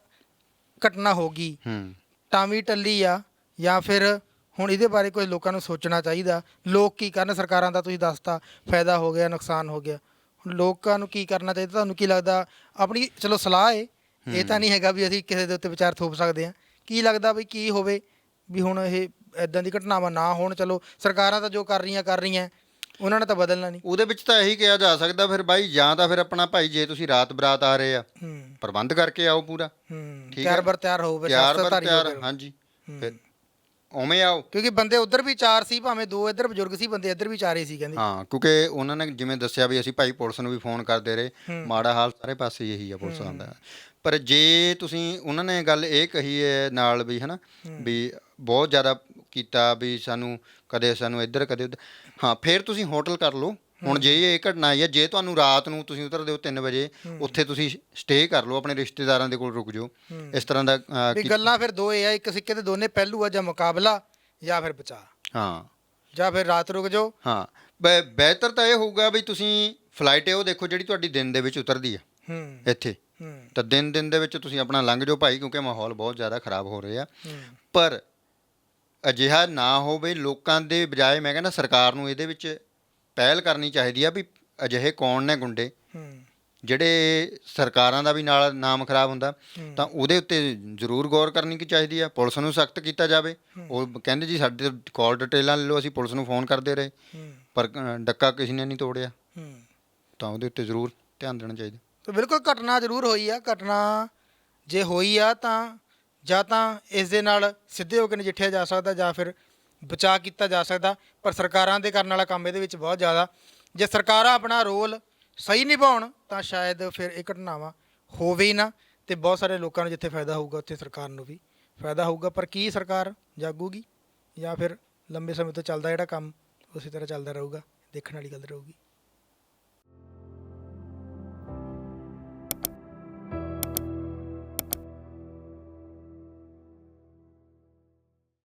ਘਟਨਾ ਹੋ ਗਈ। ਹੂੰ। ਟਾਵੀ ਟੱਲੀ ਆ ਜਾਂ ਫਿਰ ਹੁਣ ਇਹਦੇ ਬਾਰੇ ਕੁਝ ਲੋਕਾਂ ਨੂੰ ਸੋਚਣਾ ਚਾਹੀਦਾ। ਲੋਕ ਕੀ ਕਰਨ? ਸਰਕਾਰਾਂ ਦਾ ਤੁਸੀਂ ਦੱਸਤਾ ਫਾਇਦਾ ਹੋ ਗਿਆ ਨੁਕਸਾਨ ਹੋ ਗਿਆ। ਹੁਣ ਲੋਕਾਂ ਨੂੰ ਕੀ ਕਰਨਾ ਚਾਹੀਦਾ? ਤੁਹਾਨੂੰ ਕੀ ਲੱਗਦਾ? ਆਪਣੀ ਚਲੋ ਸਲਾਹ ਏ। ਇਹ ਤਾਂ ਨਹੀਂ ਹੈਗਾ ਵੀ ਅਸੀਂ ਕਿਸੇ ਦੇ ਉੱਤੇ ਵਿਚਾਰ ਥੋਪ ਸਕਦੇ ਹਾਂ। ਕੀ ਲੱਗਦਾ ਵੀ ਕੀ ਹੋਵੇ? ਵੀ ਹੁਣ ਇਹ ਐਦਾਂ ਦੀ ਘਟਨਾਵਾਂ ਨਾ ਹੋਣ। ਚਲੋ ਸਰਕਾਰਾਂ ਤਾਂ ਜੋ ਕਰ ਰਹੀਆਂ ਕਰ ਰਹੀਆਂ। ਉਹਨਾਂ ਨੇ ਤਾਂ ਬਦਲਣਾ ਨਹੀਂ। ਉਹਦੇ ਵਿੱਚ ਤਾਂ ਇਹੀ ਕਿਹਾ ਜਾ ਸਕਦਾ ਫਿਰ ਬਾਈ ਜਾਂ ਤਾਂ ਫਿਰ ਆਪਣਾ ਭਾਈ ਜੇ ਤੁਸੀਂ ਰਾਤ ਬਰਾਤ ਆ ਰਹੇ ਆ ਹੂੰ। ਪ੍ਰਬੰਧ ਕਰਕੇ ਆਓ ਪੂਰਾ। ਹੂੰ। ਠੀਕ ਤਿਆਰ ਹੈ। ਬਰ ਤਿਆਰ ਹੋਵੇ ਤਿਆਰ ਬਰ ਸ਼ਾਸਤਰਧਾਰੀ ਤਿਆਰ। ਹਾਂਜੀ। ਫਿਰ ਉਵੇਂ ਆਓ। ਕਿਉਂਕਿ ਬੰਦੇ ਉਧਰ ਵੀ ਚਾਰ ਸੀ ਭਾਵੇਂ ਦੋ ਇੱਧਰ ਬਜ਼ੁਰਗ ਸੀ ਬੰਦੇ ਇੱਧਰ ਵੀ ਚਾਰ ਸੀ ਕਹਿੰਦੇ। ਹਾਂ ਕਿਉਂਕਿ ਉਹਨਾਂ ਨੇ ਜਿਵੇਂ ਦੱਸਿਆ ਵੀ ਅਸੀਂ ਭਾਈ ਪੁਲਿਸ ਨੂੰ ਵੀ ਫੋਨ ਕਰਦੇ ਰਹੇ। ਮਾੜਾ ਹਾਲ ਸਾਰੇ ਪਾਸੇ ਇਹੀ ਆ ਪੁਲਿਸ ਦਾ। ਪਰ ਜੇ ਤੁਸੀਂ ਉਹਨਾਂ ਨੇ ਗੱਲ ਇਹ ਕਹੀ ਹੈ ਨਾਲ ਵੀ ਹਨਾ ਵੀ ਬਹੁਤ ਜ਼ਿਆਦਾ ਕੀਤਾ ਵੀ ਸਾਨੂੰ ਕਦੇ ਸਾਨੂੰ ਇੱਧਰ ਕਦੇ ਉੱਧਰ। ਹਾਂ ਫਿਰ ਤੁਸੀਂ ਹੋਟਲ ਕਰ ਲਓ। ਹੁਣ ਜੇ ਇਹ ਘਟਨਾ ਆਈ ਹੈ ਜੇ ਤੁਹਾਨੂੰ ਰਾਤ ਨੂੰ ਤੁਸੀਂ ਉਤਰਦੇ ਹੋ 3 ਵਜੇ ਉੱਥੇ ਤੁਸੀਂ ਸਟੇ ਕਰ ਲਓ ਆਪਣੇ ਰਿਸ਼ਤੇਦਾਰਾਂ ਦੇ ਕੋਲ ਰੁਕ ਜਾਓ। ਇਸ ਤਰ੍ਹਾਂ ਦਾ ਵੀ ਗੱਲਾਂ ਫਿਰ ਦੋ ਇਹ ਆ ਇੱਕ ਸਿੱਕੇ ਦੇ ਦੋਨੇ ਪਹਿਲੂ ਆ ਜਾਂ ਮੁਕਾਬਲਾ ਜਾਂ ਫਿਰ ਬਚਾ ਹਾਂ। ਜਾਂ ਫਿਰ ਰਾਤ ਰੁਕ ਜਾਓ। ਹਾਂ। ਬ- ਬਿਹਤਰ ਤਾਂ ਇਹ ਹੋਊਗਾ ਵੀ ਤੁਸੀਂ ਫਲਾਈਟ ਇਹ ਉਹ ਦੇਖੋ ਜਿਹੜੀ ਤੁਹਾਡੀ ਦਿਨ ਦੇ ਵਿੱਚ ਉਤਰਦੀ ਆ। ਹੂੰ। ਇੱਥੇ। ਹੂੰ। ਤਾਂ ਦਿਨ ਦਿਨ ਦੇ ਵਿੱਚ ਤੁਸੀਂ ਆਪਣਾ ਲੰਘ ਜਾਓ ਭਾਈ ਕਿਉਂਕਿ ਮਾਹੌਲ ਬਹੁਤ ਜ਼ਿਆਦਾ ਖਰਾਬ ਹੋ ਰਿਹਾ। ਹੂੰ। ਪਰ ਅਜਿਹਾ ਨਾ ਹੋਵੇ ਲੋਕਾਂ ਦੇ ਬਜਾਏ ਮੈਂ ਕਹਿੰਦਾ ਸਰਕਾਰ ਨੂੰ ਇਹਦੇ ਵਿੱਚ ਪਹਿਲ ਕਰਨੀ ਚਾਹੀਦੀ ਆ ਵੀ ਅਜਿਹੇ ਕੌਣ ਨੇ ਗੁੰਡੇ? ਜਿਹੜੇ ਸਰਕਾਰਾਂ ਦਾ ਵੀ ਨਾਲ ਨਾਮ ਖਰਾਬ ਹੁੰਦਾ। ਤਾਂ ਉਹਦੇ ਉੱਤੇ ਜ਼ਰੂਰ ਗੌਰ ਕਰਨੀ ਕੀ ਚਾਹੀਦੀ ਆ? ਪੁਲਿਸ ਨੂੰ ਸਖਤ ਕੀਤਾ ਜਾਵੇ। ਉਹ ਕਹਿੰਦੇ ਜੀ ਸਾਡੇ ਕਾਲ ਡਿਟੇਲਾਂ ਲੈ ਲਓ ਅਸੀਂ ਪੁਲਿਸ ਨੂੰ ਫੋਨ ਕਰਦੇ ਰਹੇ। ਪਰ ਡੱਕਾ ਕਿਸੇ ਨੇ ਨਹੀਂ ਤੋੜਿਆ। ਤਾਂ ਉਹਦੇ ਉੱਤੇ ਜ਼ਰੂਰ ਧਿਆਨ ਦੇਣਾ ਚਾਹੀਦਾ। ਤਾਂ ਬਿਲਕੁਲ ਘਟਨਾ ਜ਼ਰੂਰ ਹੋਈ ਆ ਘਟਨਾ ਜੇ ਹੋਈ ਆ ਤਾਂ ਜਾਂ ਤਾਂ ਇਸ ਦੇ ਨਾਲ ਸਿੱਧੇ ਹੋ ਕੇ ਨਜਿੱਠਿਆ ਜਾ ਸਕਦਾ ਜਾਂ ਫਿਰ ਬਚਾਅ ਕੀਤਾ ਜਾ ਸਕਦਾ, ਪਰ ਸਰਕਾਰਾਂ ਦੇ ਕਰਨ ਵਾਲਾ ਕੰਮ ਇਹਦੇ ਵਿੱਚ ਬਹੁਤ ਜ਼ਿਆਦਾ। ਜੇ ਸਰਕਾਰਾਂ ਆਪਣਾ ਰੋਲ ਸਹੀ ਨਿਭਾਉਣ, ਤਾਂ ਸ਼ਾਇਦ ਫਿਰ ਇਹ ਘਟਨਾਵਾਂ ਹੋਵੇ ਹੀ ਨਾ, ਤੇ ਬਹੁਤ ਸਾਰੇ ਲੋਕਾਂ ਨੂੰ ਜਿੱਥੇ ਫਾਇਦਾ ਹੋਊਗਾ, ਉੱਥੇ ਸਰਕਾਰ ਨੂੰ ਵੀ ਫਾਇਦਾ ਹੋਊਗਾ। ਪਰ ਕੀ ਸਰਕਾਰ ਜਾਗੂਗੀ ਜਾਂ ਫਿਰ ਲੰਬੇ ਸਮੇਂ ਤੋਂ ਚੱਲਦਾ ਜਿਹੜਾ ਕੰਮ ਉਸੇ ਤਰ੍ਹਾਂ ਚੱਲਦਾ ਰਹੂਗਾ, ਦੇਖਣ ਵਾਲੀ ਗੱਲ ਰਹੂਗੀ।